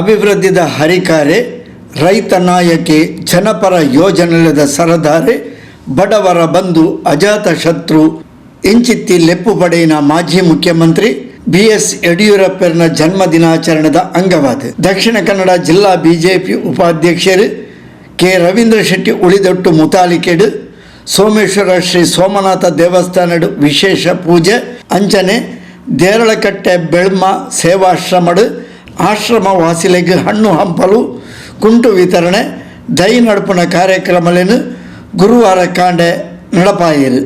ಅಭಿವೃದ್ಧಿದ ಹರಿಕಾರೆ, ರೈತ ನಾಯಕಿ, ಜನಪರ ಯೋಜನೆಲದ ಸರದಾರೆ, ಬಡವರ ಬಂಧು, ಅಜಾತ ಶತ್ರು, ಇಂಚಿತ್ತಿ ಲೆಪ್ಪು ಪಡೆಯಿನ ಮಾಜಿ ಮುಖ್ಯಮಂತ್ರಿ, ಬಿ ಎಸ್ ಯಡಿಯೂರಪ್ಪನ ಜನ್ಮ ದಿನಾಚರಣೆದ ಅಂಗವಾದ. ದಕ್ಷಿಣ ಕನ್ನಡ ಜಿಲ್ಲಾ ಬಿಜೆಪಿ ಉಪಾಧ್ಯಕ್ಷರು ಕೆ. ರವೀಂದ್ರ ಶೆಟ್ಟಿ ಉಳಿದೊಟ್ಟು ಮುತಾಲಿಕೆಡು, ಸೋಮೇಶ್ವರ ಶ್ರೀ ಸೋಮನಾಥ ದೇವಸ್ಥಾನಡು ವಿಶೇಷ ಪೂಜೆ, ಅಂಚನೆ, ದೇರಳಕಟ್ಟೆ ಬೆಳ್ಮ ಸೇವಾಶ್ರಮಡು ಆಶ್ರಮ ವಾಸಿಲೆಗ್ ಹಣ್ಣು ಹಂಪಲು ಕುಂಟು ವಿತರಣೆ ದೈ ನಡುಪುನ ಕಾರ್ಯಕ್ರಮಗಳನ್ನು ಗುರುವಾರ ಕಾಂಡೆ ನಡಪಾಯಿರು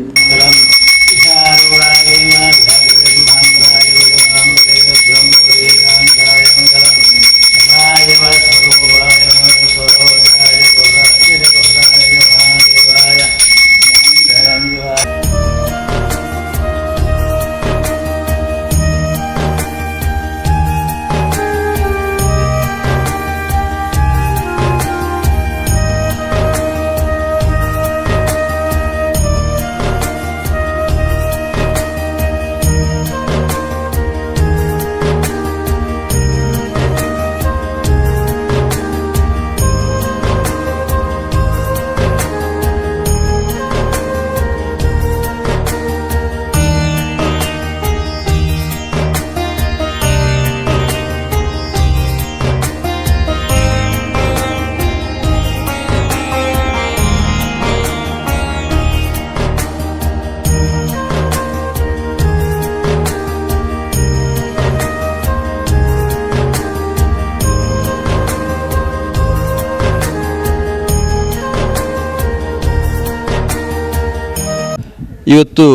ಇವತ್ತು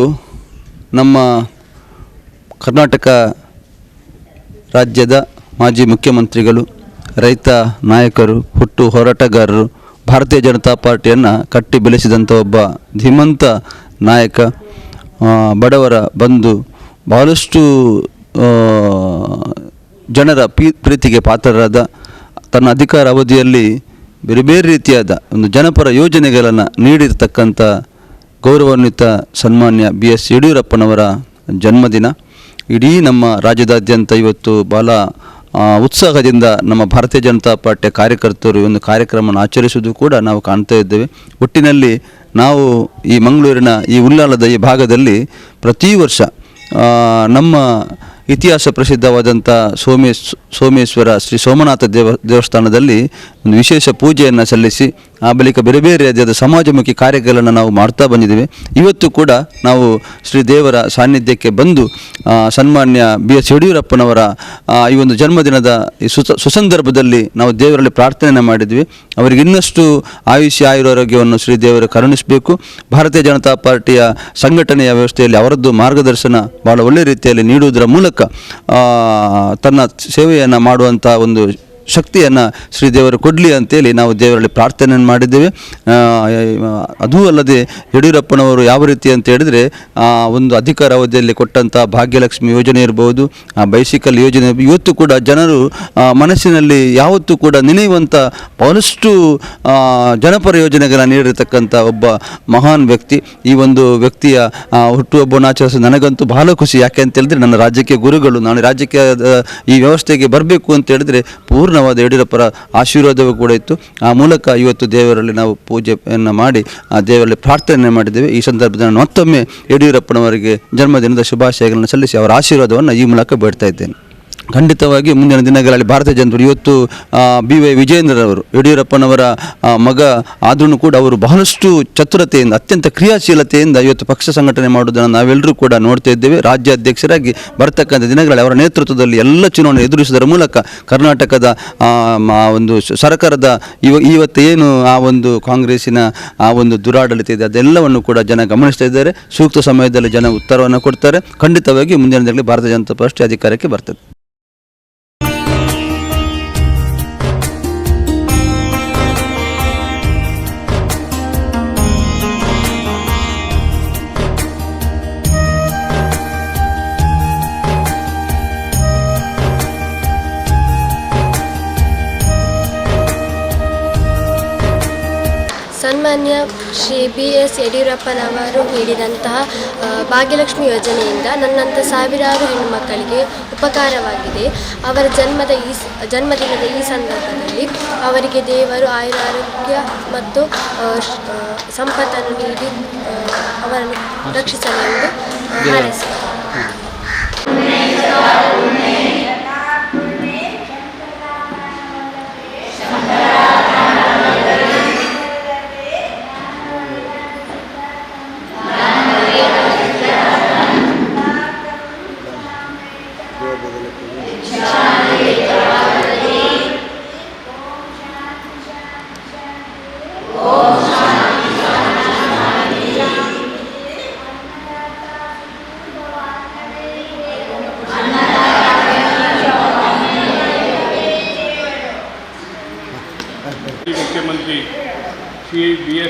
ನಮ್ಮ ಕರ್ನಾಟಕ ರಾಜ್ಯದ ಮಾಜಿ ಮುಖ್ಯಮಂತ್ರಿಗಳು, ರೈತ ನಾಯಕರು, ಹುಟ್ಟು ಹೋರಾಟಗಾರರು, ಭಾರತೀಯ ಜನತಾ ಪಾರ್ಟಿಯನ್ನು ಕಟ್ಟಿ ಬೆಳೆಸಿದಂಥ ಒಬ್ಬ ಧೀಮಂತ ನಾಯಕ ಬಡವರ ಬಂಧು, ಬಹಳಷ್ಟು ಜನರ ಪೀ ಪ್ರೀತಿಗೆ ಪಾತ್ರರಾದ, ತನ್ನ ಅಧಿಕಾರ ಅವಧಿಯಲ್ಲಿ ಬೇರೆ ಬೇರೆ ರೀತಿಯಾದ ಒಂದು ಜನಪರ ಯೋಜನೆಗಳನ್ನು ನೀಡಿರ್ತಕ್ಕಂಥ ಗೌರವಾನ್ವಿತ ಸನ್ಮಾನ್ಯ ಬಿ ಎಸ್ ಯಡಿಯೂರಪ್ಪನವರ ಜನ್ಮದಿನ. ಇಡೀ ನಮ್ಮ ರಾಜ್ಯದಾದ್ಯಂತ ಇವತ್ತು ಬಹಳ ಉತ್ಸಾಹದಿಂದ ನಮ್ಮ ಭಾರತೀಯ ಜನತಾ ಪಾರ್ಟಿಯ ಕಾರ್ಯಕರ್ತರು ಒಂದು ಕಾರ್ಯಕ್ರಮವನ್ನು ಆಚರಿಸುವುದು ಕೂಡ ನಾವು ಕಾಣ್ತಾ ಇದ್ದೇವೆ. ಒಟ್ಟಿನಲ್ಲಿ ನಾವು ಈ ಮಂಗಳೂರಿನ ಈ ಉಲ್ಲಾಲದ ಈ ಭಾಗದಲ್ಲಿ ಪ್ರತಿ ವರ್ಷ ನಮ್ಮ ಇತಿಹಾಸ ಪ್ರಸಿದ್ಧವಾದಂಥ ಸೋಮೇಶ್ ಸೋಮೇಶ್ವರ ಶ್ರೀ ಸೋಮನಾಥ ದೇವ, ದೇವಸ್ಥಾನದಲ್ಲಿ ಒಂದು ವಿಶೇಷ ಪೂಜೆಯನ್ನು ಸಲ್ಲಿಸಿ, ಆ ಬಳಿಕ ಬೇರೆ ಬೇರೆ ರೀತಿಯಾದ ಸಮಾಜಮುಖಿ ಕಾರ್ಯಗಳನ್ನು ನಾವು ಮಾಡ್ತಾ ಬಂದಿದ್ದೇವೆ. ಇವತ್ತು ಕೂಡ ನಾವು ಶ್ರೀ ದೇವರ ಸಾನ್ನಿಧ್ಯಕ್ಕೆ ಬಂದು ಸನ್ಮಾನ್ಯ ಬಿ ಎಸ್ ಯಡಿಯೂರಪ್ಪನವರ ಈ ಒಂದು ಜನ್ಮದಿನದ ಈ ಸುಸ, ಸುಸಂದರ್ಭದಲ್ಲಿ ನಾವು ದೇವರಲ್ಲಿ ಪ್ರಾರ್ಥನೆಯನ್ನು ಮಾಡಿದ್ವಿ. ಅವರಿಗೆ ಇನ್ನಷ್ಟು ಆಯುಷ್ಯ, ಆಯುರಾರೋಗ್ಯವನ್ನು ಶ್ರೀ ದೇವರು ಕರುಣಿಸಬೇಕು. ಭಾರತೀಯ ಜನತಾ ಪಾರ್ಟಿಯ ಸಂಘಟನೆಯ ವ್ಯವಸ್ಥೆಯಲ್ಲಿ ಅವರದ್ದು ಮಾರ್ಗದರ್ಶನ ಭಾಳ ಒಳ್ಳೆಯ ರೀತಿಯಲ್ಲಿ ನೀಡುವುದರ ಮೂಲಕ ಆ, ತನ್ನ ಸೇವೆಯನ್ನು ಮಾಡುವಂಥ ಒಂದು ಶಕ್ತಿಯನ್ನು ಶ್ರೀದೇವರು ಕೊಡಲಿ ಅಂತೇಳಿ ನಾವು ದೇವರಲ್ಲಿ ಪ್ರಾರ್ಥನೆಯನ್ನು ಮಾಡಿದ್ದೇವೆ. ಅದೂ ಅಲ್ಲದೆ ಯಡಿಯೂರಪ್ಪನವರು ಯಾವ ರೀತಿ ಅಂತ ಹೇಳಿದರೆ ಆ, ಒಂದು ಅಧಿಕಾರ ಅವಧಿಯಲ್ಲಿ ಕೊಟ್ಟಂಥ ಭಾಗ್ಯಲಕ್ಷ್ಮಿ ಯೋಜನೆ ಇರ್ಬೋದು ಆ ಬೈಸಿಕಲ್ ಯೋಜನೆ ಇವತ್ತು ಕೂಡ ಜನರು ಮನಸ್ಸಿನಲ್ಲಿ ಯಾವತ್ತೂ ಕೂಡ ನೆನೆಯುವಂಥ ಬಹಳಷ್ಟು ಜನಪರ ಯೋಜನೆಗಳನ್ನು ನೀಡಿರತಕ್ಕಂಥ ಒಬ್ಬ ಮಹಾನ್ ವ್ಯಕ್ತಿ. ಈ ಒಂದು ವ್ಯಕ್ತಿಯ ಹುಟ್ಟುಹಬ್ಬವನ್ನು ಆಚರಿಸಿ ನನಗಂತೂ ಬಹಳ ಖುಷಿ. ಯಾಕೆ ಅಂತ ಹೇಳಿದ್ರೆ ನನ್ನ ರಾಜ್ಯಕ್ಕೆ ಗುರುಗಳು ನಾನು ರಾಜ್ಯಕ್ಕೆ ಈ ವ್ಯವಸ್ಥೆಗೆ ಬರಬೇಕು ಅಂತ ಹೇಳಿದ್ರೆ ಪೂರ್ಣವಾದ ಯಡಿಯೂರಪ್ಪರ ಆಶೀರ್ವಾದವೂ ಕೂಡ ಇತ್ತು. ಆ ಮೂಲಕ ಇವತ್ತು ದೇವರಲ್ಲಿ ನಾವು ಪೂಜೆಯನ್ನು ಮಾಡಿ, ಆ ದೇವರಲ್ಲಿ ಪ್ರಾರ್ಥನೆ ಮಾಡಿದ್ದೇವೆ. ಈ ಸಂದರ್ಭದಲ್ಲಿ ಮತ್ತೊಮ್ಮೆ ಯಡಿಯೂರಪ್ಪನವರಿಗೆ ಜನ್ಮದಿನದ ಶುಭಾಶಯಗಳನ್ನು ಸಲ್ಲಿಸಿ ಅವರ ಆಶೀರ್ವಾದವನ್ನು ಈ ಮೂಲಕ ಬೇಡ್ತಾ ಇದ್ದೇನೆ. ಖಂಡಿತವಾಗಿ ಮುಂದಿನ ದಿನಗಳಲ್ಲಿ ಭಾರತೀಯ ಜನರು ಇವತ್ತು ಬಿ ವೈ ವಿಜಯೇಂದ್ರರವರು ಯಡಿಯೂರಪ್ಪನವರ ಮಗ ಆದ್ರೂ ಕೂಡ ಅವರು ಬಹಳಷ್ಟು ಚತುರತೆಯಿಂದ, ಅತ್ಯಂತ ಕ್ರಿಯಾಶೀಲತೆಯಿಂದ ಇವತ್ತು ಪಕ್ಷ ಸಂಘಟನೆ ಮಾಡುವುದನ್ನು ನಾವೆಲ್ಲರೂ ಕೂಡ ನೋಡ್ತಾ ಇದ್ದೇವೆ. ರಾಜ್ಯಾಧ್ಯಕ್ಷರಾಗಿ ಬರ್ತಕ್ಕಂಥ ದಿನಗಳಲ್ಲಿ ಅವರ ನೇತೃತ್ವದಲ್ಲಿ ಎಲ್ಲ ಚುನಾವಣೆ ಎದುರಿಸುವುದರ ಮೂಲಕ ಕರ್ನಾಟಕದ ಒಂದು ಸರ್ಕಾರದ ಇವ, ಇವತ್ತು ಏನು ಆ ಒಂದು ಕಾಂಗ್ರೆಸ್ಸಿನ ಆ ಒಂದು ದುರಾಡಳಿತ ಇದೆ, ಅದೆಲ್ಲವನ್ನು ಕೂಡ ಜನ ಗಮನಿಸ್ತಾ ಇದ್ದಾರೆ. ಸೂಕ್ತ ಸಮಯದಲ್ಲಿ ಜನ ಉತ್ತರವನ್ನು ಕೊಡ್ತಾರೆ. ಖಂಡಿತವಾಗಿ ಮುಂದಿನ ದಿನಗಳಲ್ಲಿ ಭಾರತೀಯ ಜನತಾ ಪಾರ್ಟಿ ಅಧಿಕಾರಕ್ಕೆ ಬರ್ತದೆ. ಸನ್ಮಾನ್ಯ ಶ್ರೀ ಬಿ ಎಸ್ ಯಡಿಯೂರಪ್ಪನವರು ನೀಡಿದಂತಹ ಭಾಗ್ಯಲಕ್ಷ್ಮಿ ಯೋಜನೆಯಿಂದ ನನ್ನಂಥ ಸಾವಿರಾರು ಹೆಣ್ಣು ಮಕ್ಕಳಿಗೆ ಉಪಕಾರವಾಗಿದೆ. ಅವರ ಜನ್ಮದ ಈ ಜನ್ಮದಿನದ ಈ ಸಂದರ್ಭದಲ್ಲಿ ಅವರಿಗೆ ದೇವರು ಆಯುರಾರೋಗ್ಯ ಮತ್ತು ಸಂಪತ್ತನ್ನು ನೀಡಿ ಅವರನ್ನು ರಕ್ಷಿಸಲೆಂದು ಆ,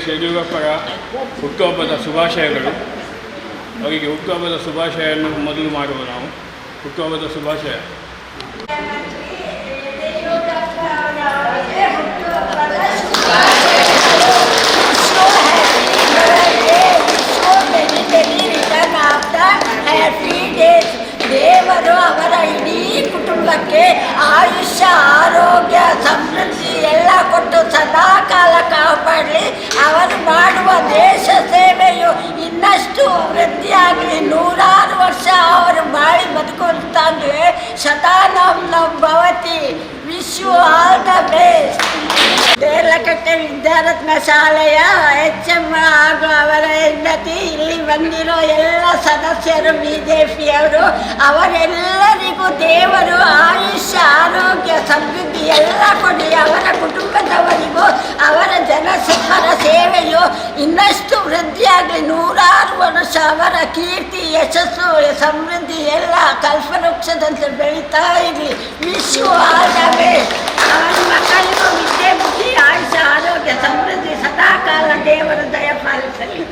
ಯಡಿಯೂರಪ್ಪರ ಹುಟ್ಟುಹಬ್ಬದ ಶುಭಾಶಯಗಳು. ಅವರಿಗೆ ಹುಟ್ಟುಹಬ್ಬದ ಶುಭಾಶಯನ್ನು ಮೊದಲು ಮಾಡುವ ನಾವು. ಹುಟ್ಟುಹಬ್ಬದ ಶುಭಾಶಯ. ದೇವರು ಅವರ ಇಡೀ ಕುಟುಂಬಕ್ಕೆ ಆಯುಷ್ಯ, ಆರೋಗ್ಯ, ಸಮೃದ್ಧಿ ಎಲ್ಲ ಕೊಟ್ಟು ಸದಾ ಕಾಲ ಕಾಪಾಡಲಿ. ಅವರು ಮಾಡುವ ದೇಶ ಸೇವೆಯು ಇನ್ನಷ್ಟು ವೃದ್ಧಿಯಾಗಲಿ ನೂರಾರು ವರ್ಷ ಅವರು ಬಾಳಿ ಸದಾ ನಮ್ಮ ನಮ್ಮ ಭವತಿ. ವಿಶ್ವ ಆಲ್ ದ ಬೆಸ್ಟ್ ವಿದ್ಯಾರತ್ನ ಶಾಲೆಯ ಎಚ್ ಎಂ ಹಾಗೂ ಅವರ ಹೆಂಡತಿ. ಇಲ್ಲಿ ಬಂದಿರೋ ಎಲ್ಲ ಸದಸ್ಯರು ಬಿ ಜೆ ಪಿಯವರು ಅವರೆಲ್ಲರಿಗೂ ದೇವರು, ಆಯುಷ್ಯ, ಆರೋಗ್ಯ, ಸಮೃದ್ಧಿ ಎಲ್ಲ ಕೊಡಿ. ಅವರ ಕುಟುಂಬದವರಿಗೂ, ಅವರ ಜನಸಮರ ಸೇವೆಯು ಇನ್ನಷ್ಟು ವೃದ್ಧಿಯಾಗಲಿ. ನೂರಾರು ವರ್ಷ ಅವರ ಕೀರ್ತಿ, ಯಶಸ್ಸು, ಸಮೃದ್ಧಿ ಎಲ್ಲ ಕಲ್ಪವೃಕ್ಷದಂತೆ ಬೆಳೀತಾ ಇರಲಿ. ವಿಶ್ವ ಯು ಆಲ್ ದ ಬೆಸ್ಟ್ ಅವರ ಮಕ್ಕಳಿಗೂ ವಿದ್ಯೆ ಬುದ್ಧಿ ಆರೋಗ್ಯ ಸಮೃದ್ಧಿ ಸದಾಕಾಲ ದೇವರ ದಯ ಪಾಲಿಸಲಿ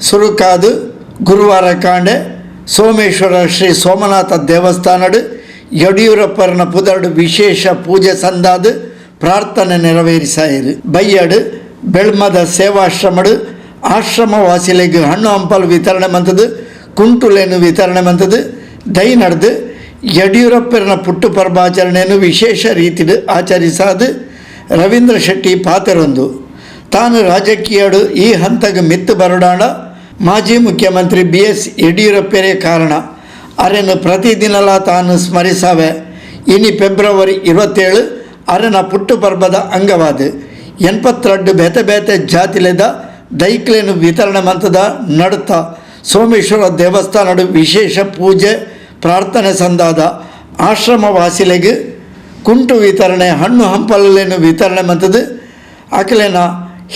ಸುರುಕಾದು ಗುರುವಾರ ಕಾಂಡೆ ಸೋಮೇಶ್ವರ ಶ್ರೀ ಸೋಮನಾಥ ದೇವಸ್ಥಾನಡು ಯಡಿಯೂರಪ್ಪರನ ಪುದರ್ಡು ವಿಶೇಷ ಪೂಜೆ ಸಂದಾದು ಪ್ರಾರ್ಥನೆ ನೆರವೇರಿಸಾಯಿರು ಬೈಯಡು ಬೆಳ್ಮದ ಸೇವಾಶ್ರಮಡು ಆಶ್ರಮ ವಾಸಿಲೆಗ್ ಹಣ್ಣು ಹಂಪಲು ವಿತರಣೆ ಮಂತದು ಕುಂಟುಲೇನು ವಿತರಣೆ ಮಂತದು ದೈ ನಡೆದು ಯಡಿಯೂರಪ್ಪರನ ಪುಟ್ಟು ಪರ್ವಾಚರಣೆಯನ್ನು ವಿಶೇಷ ರೀತಿಡು ಆಚರಿಸಾದು ರವೀಂದ್ರ ಶೆಟ್ಟಿ ಪಾತೆರೊಂದು ತಾನು ರಾಜಕೀಯಡು ಈ ಹಂತಗೆ ಮಿತ್ತು ಬರಡಾಂಡ ಮಾಜಿ ಮುಖ್ಯಮಂತ್ರಿ ಬಿ ಎಸ್ ಯಡಿಯೂರಪ್ಪರೇ ಕಾರಣ. ಅರೆನು ಪ್ರತಿದಿನಲ ತಾನು ಸ್ಮರಿಸಾವೆ. ಇನಿ ಫೆಬ್ರವರಿ ಇರುವತ್ತೇಳು ಅರೆನ ಪುಟ್ಟು ಪರ್ಬದ ಅಂಗವಾದ. ಎನ್ಪತ್ತೆರಡು ಬೇತೆ ಬೇತೆ ಜಾತಿಲೆದ ದೈಕ್ಲೇನು ವಿತರಣೆ ಮಂತದ ನಡುತ್ತ ಸೋಮೇಶ್ವರ ದೇವಸ್ಥಾನಡು ವಿಶೇಷ ಪೂಜೆ, ಪ್ರಾರ್ಥನೆ ಸಂದಾದ ಆಶ್ರಮ ವಾಸಿಲೆಗೆ ಕುಂಟು ವಿತರಣೆ, ಹಣ್ಣು ಹಂಪಲೇನು ವಿತರಣೆ ಮಂತದು ಅಕಲೇನ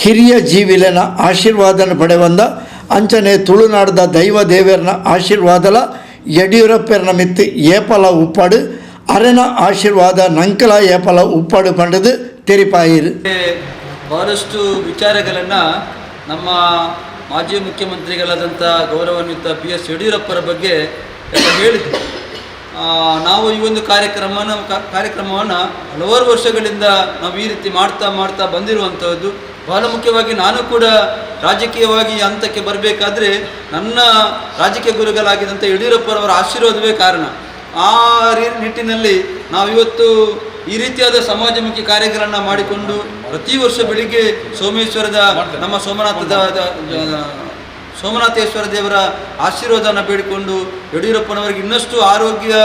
ಹಿರಿಯ ಜೀವಿಲೆನ ಆಶೀರ್ವಾದನ ಪಡೆವಂದ ಅಂಚನೆ ತುಳುನಾಡದ ದೈವ ದೇವರನ ಆಶೀರ್ವಾದಲ ಯಡಿಯೂರಪ್ಪರನ ಮಿತ್ತು ಏಪಲ ಉಪ್ಪಾಡು ಅರೆನ ಆಶೀರ್ವಾದ ನಂಕಲ ಏಪಲ ಉಪ್ಪಾಡು ಪಂಡದು ತೆರಿಪಾಯಿರು. ಬಹಳಷ್ಟು ವಿಚಾರಗಳನ್ನು ನಮ್ಮ ಮಾಜಿ ಮುಖ್ಯಮಂತ್ರಿಗಳಾದಂಥ ಗೌರವಾನ್ವಿತ ಬಿ ಎಸ್ ಯಡಿಯೂರಪ್ಪರ ಬಗ್ಗೆ ಹೇಳಿದರು ಆ, ನಾವು ಈ ಒಂದು ಕಾರ್ಯಕ್ರಮನ ಕ- ಕಾರ್ಯಕ್ರಮವನ್ನು ಹಲವಾರು ವರ್ಷಗಳಿಂದ ನಾವು ಈ ರೀತಿ ಮಾಡ್ತಾ ಮಾಡ್ತಾ ಬಂದಿರುವಂಥದ್ದು. ಬಹಳ ಮುಖ್ಯವಾಗಿ ನಾನು ಕೂಡ ರಾಜಕೀಯವಾಗಿ ಹಂತಕ್ಕೆ ಬರಬೇಕಾದ್ರೆ ನನ್ನ ರಾಜಕೀಯ ಗುರುಗಳಾಗಿದ್ದಂಥ ಯಡಿಯೂರಪ್ಪರವರ ಆಶೀರ್ವಾದವೇ ಕಾರಣ. ಆ ನಿಟ್ಟಿನಲ್ಲಿ ನಾವಿವತ್ತು ಈ ರೀತಿಯಾದ ಸಮಾಜಮುಖಿ ಕಾರ್ಯಗಳನ್ನು ಮಾಡಿಕೊಂಡು ಪ್ರತಿ ವರ್ಷ ಬೆಳಿಗ್ಗೆ ಸೋಮೇಶ್ವರದ ನಮ್ಮ ಸೋಮನಾಥದ ಸೋಮನಾಥೇಶ್ವರ ದೇವರ ಆಶೀರ್ವಾದನ ಬೇಡಿಕೊಂಡು ಯಡಿಯೂರಪ್ಪನವರಿಗೆ ಇನ್ನಷ್ಟು ಆರೋಗ್ಯ,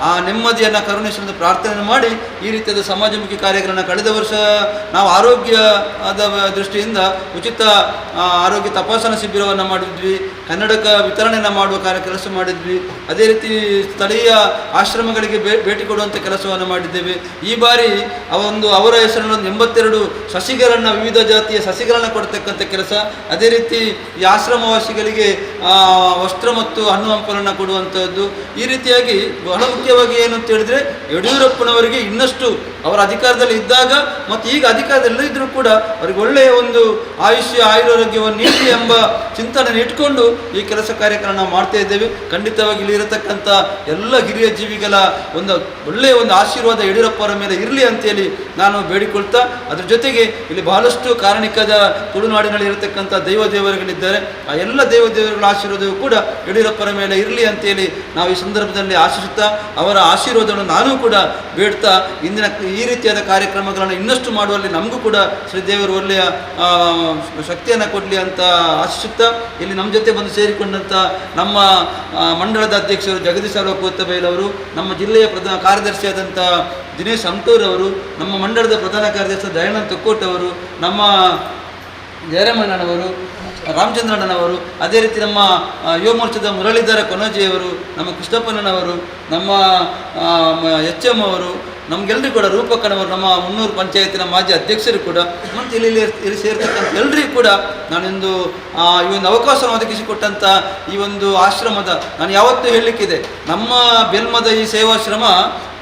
ಆ, ನೆಮ್ಮದಿಯನ್ನು ಕರುಣಿಸಲು ಪ್ರಾರ್ಥನೆ ಮಾಡಿ ಈ ರೀತಿಯಾದ ಸಮಾಜಮುಖಿ ಕಾರ್ಯಗಳನ್ನು ಕಳೆದ ವರ್ಷ ನಾವು ಆರೋಗ್ಯದ ದೃಷ್ಟಿಯಿಂದ ಉಚಿತ ಆರೋಗ್ಯ ತಪಾಸಣಾ ಶಿಬಿರವನ್ನು ಮಾಡಿದ್ವಿ, ಕನ್ನಡಕ ವಿತರಣೆಯನ್ನು ಮಾಡುವ ಕಾರ್ಯ ಕೆಲಸ ಮಾಡಿದ್ವಿ, ಅದೇ ರೀತಿ ಸ್ಥಳೀಯ ಆಶ್ರಮಗಳಿಗೆ ಭೇಟಿ ಕೊಡುವಂಥ ಕೆಲಸವನ್ನು ಮಾಡಿದ್ದೇವೆ. ಈ ಬಾರಿ ಒಂದು ಅವರ ಹೆಸರಿನ ಒಂದು ಎಂಬತ್ತೆರಡು ಸಸಿಗಳನ್ನು, ವಿವಿಧ ಜಾತಿಯ ಸಸಿಗಳನ್ನು ಕೊಡ್ತಕ್ಕಂಥ ಕೆಲಸ, ಅದೇ ರೀತಿ ಈ ಆಶ್ರಮವಾಸಿಗಳಿಗೆ ಆ, ವಸ್ತ್ರ ಮತ್ತು ಹಣ್ಣು ಹಂಪಲನ್ನು ಕೊಡುವಂಥದ್ದು ಈ ರೀತಿಯಾಗಿ ಬಹಳ ಮುಖ್ಯವಾಗಿ ಏನು ಅಂತ ಹೇಳಿದ್ರೆ ಯಡಿಯೂರಪ್ಪನವರಿಗೆ ಇನ್ನಷ್ಟು ಅವರ ಅಧಿಕಾರದಲ್ಲಿ ಇದ್ದಾಗ ಮತ್ತು ಈಗ ಅಧಿಕಾರದಲ್ಲಿ ಇದ್ದರೂ ಕೂಡ ಅವರಿಗೆ ಒಳ್ಳೆಯ ಒಂದು ಆಯುಷ್ಯ ಆಯುರಾರೋಗ್ಯವನ್ನು ನೀಡಿ ಎಂಬ ಚಿಂತನೆ ಇಟ್ಕೊಂಡು ಈ ಕೆಲಸ ಕಾರ್ಯಕ್ರಮ ಮಾಡ್ತಾ ಇದ್ದೇವೆ. ಖಂಡಿತವಾಗಿ ಇಲ್ಲಿ ಇರತಕ್ಕಂಥ ಎಲ್ಲ ಹಿರಿಯ ಜೀವಿಗಳ ಒಂದು ಒಳ್ಳೆಯ ಒಂದು ಆಶೀರ್ವಾದ ಯಡಿಯೂರಪ್ಪರ ಮೇಲೆ ಇರಲಿ ಅಂತೇಳಿ ನಾನು ಬೇಡಿಕೊಳ್ತಾ ಅದ್ರ ಜೊತೆಗೆ ಇಲ್ಲಿ ಬಹಳಷ್ಟು ಕಾರಣಿಕದ ತುಳುನಾಡಿನಲ್ಲಿ ಇರತಕ್ಕಂಥ ದೈವ ದೇವರುಗಳಿದ್ದಾರೆ ಆ ಎಲ್ಲ ದೇವ ದೇವರುಗಳ ಆಶೀರ್ವಾದವು ಕೂಡ ಯಡಿಯೂರಪ್ಪರ ಮೇಲೆ ಇರಲಿ ಅಂತೇಳಿ ನಾವು ಈ ಸಂದರ್ಭದಲ್ಲಿ ಆಶಿಸುತ್ತಾ ಅವರ ಆಶೀರ್ವಾದವನ್ನು ನಾನು ಕೂಡ ಬೇಡ್ತಾ ಇಂದಿನ ಈ ರೀತಿಯಾದ ಕಾರ್ಯಕ್ರಮಗಳನ್ನು ಇನ್ನಷ್ಟು ಮಾಡುವಲ್ಲಿ ನಮಗೂ ಕೂಡ ಶ್ರೀದೇವರು ಒಳ್ಳೆಯ ಶಕ್ತಿಯನ್ನು ಕೊಡಲಿ ಅಂತ ಆಶಿಸುತ್ತಾ ಇಲ್ಲಿ ನಮ್ಮ ಜೊತೆ ಬಂದು ಸೇರಿಕೊಂಡಂಥ ನಮ್ಮ ಮಂಡಳದ ಅಧ್ಯಕ್ಷರು ಜಗದೀಶ್ ಅವರು, ನಮ್ಮ ಜಿಲ್ಲೆಯ ಪ್ರಧಾನ ಕಾರ್ಯದರ್ಶಿಯಾದಂಥ ದಿನೇಶ್ ಅಂಟೂರ್ ಅವರು, ನಮ್ಮ ಮಂಡಳದ ಪ್ರಧಾನ ಕಾರ್ಯದರ್ಶಿ ದಯಾನಂದ್ ತೊಕ್ಕೋಟ್ ಅವರು, ನಮ್ಮ ಜಯರಾಮಣ್ಣನವರು ರಾಮಚಂದ್ರಣ್ಣನವರು, ಅದೇ ರೀತಿ ನಮ್ಮ ಯುವ ಮೋರ್ಚಾದ ಮುರಳೀಧರ ಕೊನೋಜಿಯವರು, ನಮ್ಮ ಕೃಷ್ಣಪ್ಪನವರು ನಮ್ಮ ಎಚ್ ಎಂ ಅವರು ನಮಗೆಲ್ಲರಿಗೂ ಕೂಡ ರೂಪಕ್ಕನವರು, ನಮ್ಮ ಮುನ್ನೂರು ಪಂಚಾಯತಿನ ಮಾಜಿ ಅಧ್ಯಕ್ಷರು ಕೂಡ, ಮತ್ತು ಇಲ್ಲಿ ಇಲ್ಲಿ ಸೇರ್ತಕ್ಕಂಥ ಎಲ್ಲರಿಗೂ ಕೂಡ ನಾನೊಂದು ಈ ಒಂದು ಅವಕಾಶವನ್ನು ಒದಗಿಸಿಕೊಟ್ಟಂಥ ಈ ಒಂದು ಆಶ್ರಮದ, ನಾನು ಯಾವತ್ತೂ ಹೇಳಲಿಕ್ಕಿದೆ, ನಮ್ಮ ಬೆಲ್ಮದ ಈ ಸೇವಾಶ್ರಮ,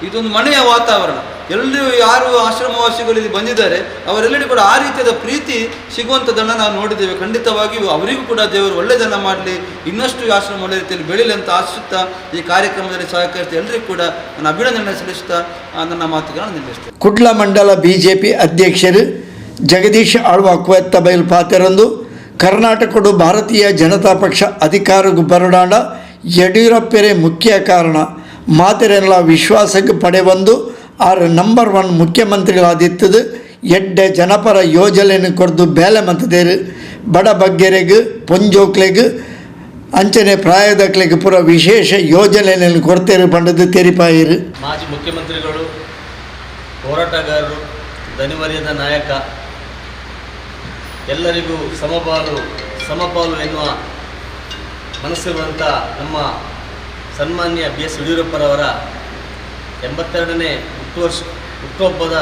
ಇದೊಂದು ಮನೆಯ ವಾತಾವರಣ. ಎಲ್ಲರೂ ಯಾರು ಆಶ್ರಮವಾಸಿಗಳು ಇಲ್ಲಿ ಬಂದಿದ್ದಾರೆ ಅವರೆಲ್ಲರಿಗೂ ಕೂಡ ಆ ರೀತಿಯಾದ ಪ್ರೀತಿ ಸಿಗುವಂಥದ್ದನ್ನು ನಾವು ನೋಡಿದ್ದೇವೆ. ಖಂಡಿತವಾಗಿಯೂ ಅವರಿಗೂ ಕೂಡ ದೇವರು ಒಳ್ಳೆಯದನ್ನು ಮಾಡಲಿ, ಇನ್ನಷ್ಟು ಆಶ್ರಮ ಒಳ್ಳೆ ರೀತಿಯಲ್ಲಿ ಬೆಳೀಲಿ ಅಂತ ಆಶಿಸುತ್ತಾ ಈ ಕಾರ್ಯಕ್ರಮದಲ್ಲಿ ಸಹಕರಿಸಿ ಎಲ್ಲರಿಗೂ ಕೂಡ ನನ್ನ ಅಭಿನಂದನೆ ಸಲ್ಲಿಸುತ್ತಾ ನನ್ನ ಮಾತುಗಳನ್ನು ನಿಲ್ಲಿಸ್ತೇನೆ ಕುಡ್ಲ ಮಂಡಲ ಪಿ ಅಧ್ಯಕ್ಷರು ಜಗದೀಶ್ ಆಳ್ವ ಅಕ್ವತ್ತ ಬೈಲ್ ಪಾತ್ರರಂದು ಕರ್ನಾಟಕಡು ಭಾರತೀಯ ಜನತಾ ಪಕ್ಷ ಅಧಿಕಾರಕ್ಕೆ ಬರಡಾಂಡ ಯಡಿಯೂರಪ್ಪರೇ ಮುಖ್ಯ ಕಾರಣ. ಮಾತೆರೆಲ್ಲ ವಿಶ್ವಾಸಕ್ಕೆ ಪಡೆವೊಂದು ಆರು ನಂಬರ್ ಒನ್ ಮುಖ್ಯಮಂತ್ರಿಗಳಾದಿತ್ತದು. ಎಡ್ಡೆ ಜನಪರ ಯೋಜನೆಯನ್ನು ಕೊಡ್ದು ಬೇಲೆ ಮಂತದೇರು ಬಡ ಬಗ್ಗೆರೆಗೆ, ಪೊಂಜೋಕ್ಲೆಗೆ, ಅಂಚನೆ ಪ್ರಾಯದಕ್ಲೆಗೆ ಪುರ ವಿಶೇಷ ಯೋಜನೆಯನ್ನು ಕೊಡ್ತೇರು ಬಂಡದ್ದು ತೆರಿಪಾಯಿರು. ಮಾಜಿ ಮುಖ್ಯಮಂತ್ರಿಗಳು, ಹೋರಾಟಗಾರರು ದನಿವರ್ಯದ ನಾಯಕ, ಎಲ್ಲರಿಗೂ ಸಮಪಾಲು ಸಮಪಾಲು ಎನ್ನುವ ಮನಸ್ಸಿರುವಂಥ ನಮ್ಮ ಸನ್ಮಾನ್ಯ ಬಿ ಎಸ್ ಯಡಿಯೂರಪ್ಪರವರ ಎಂಬತ್ತೆರಡನೇ ಹುಟ್ಟುವರ್ಷ ಹುಟ್ಟುಹಬ್ಬದ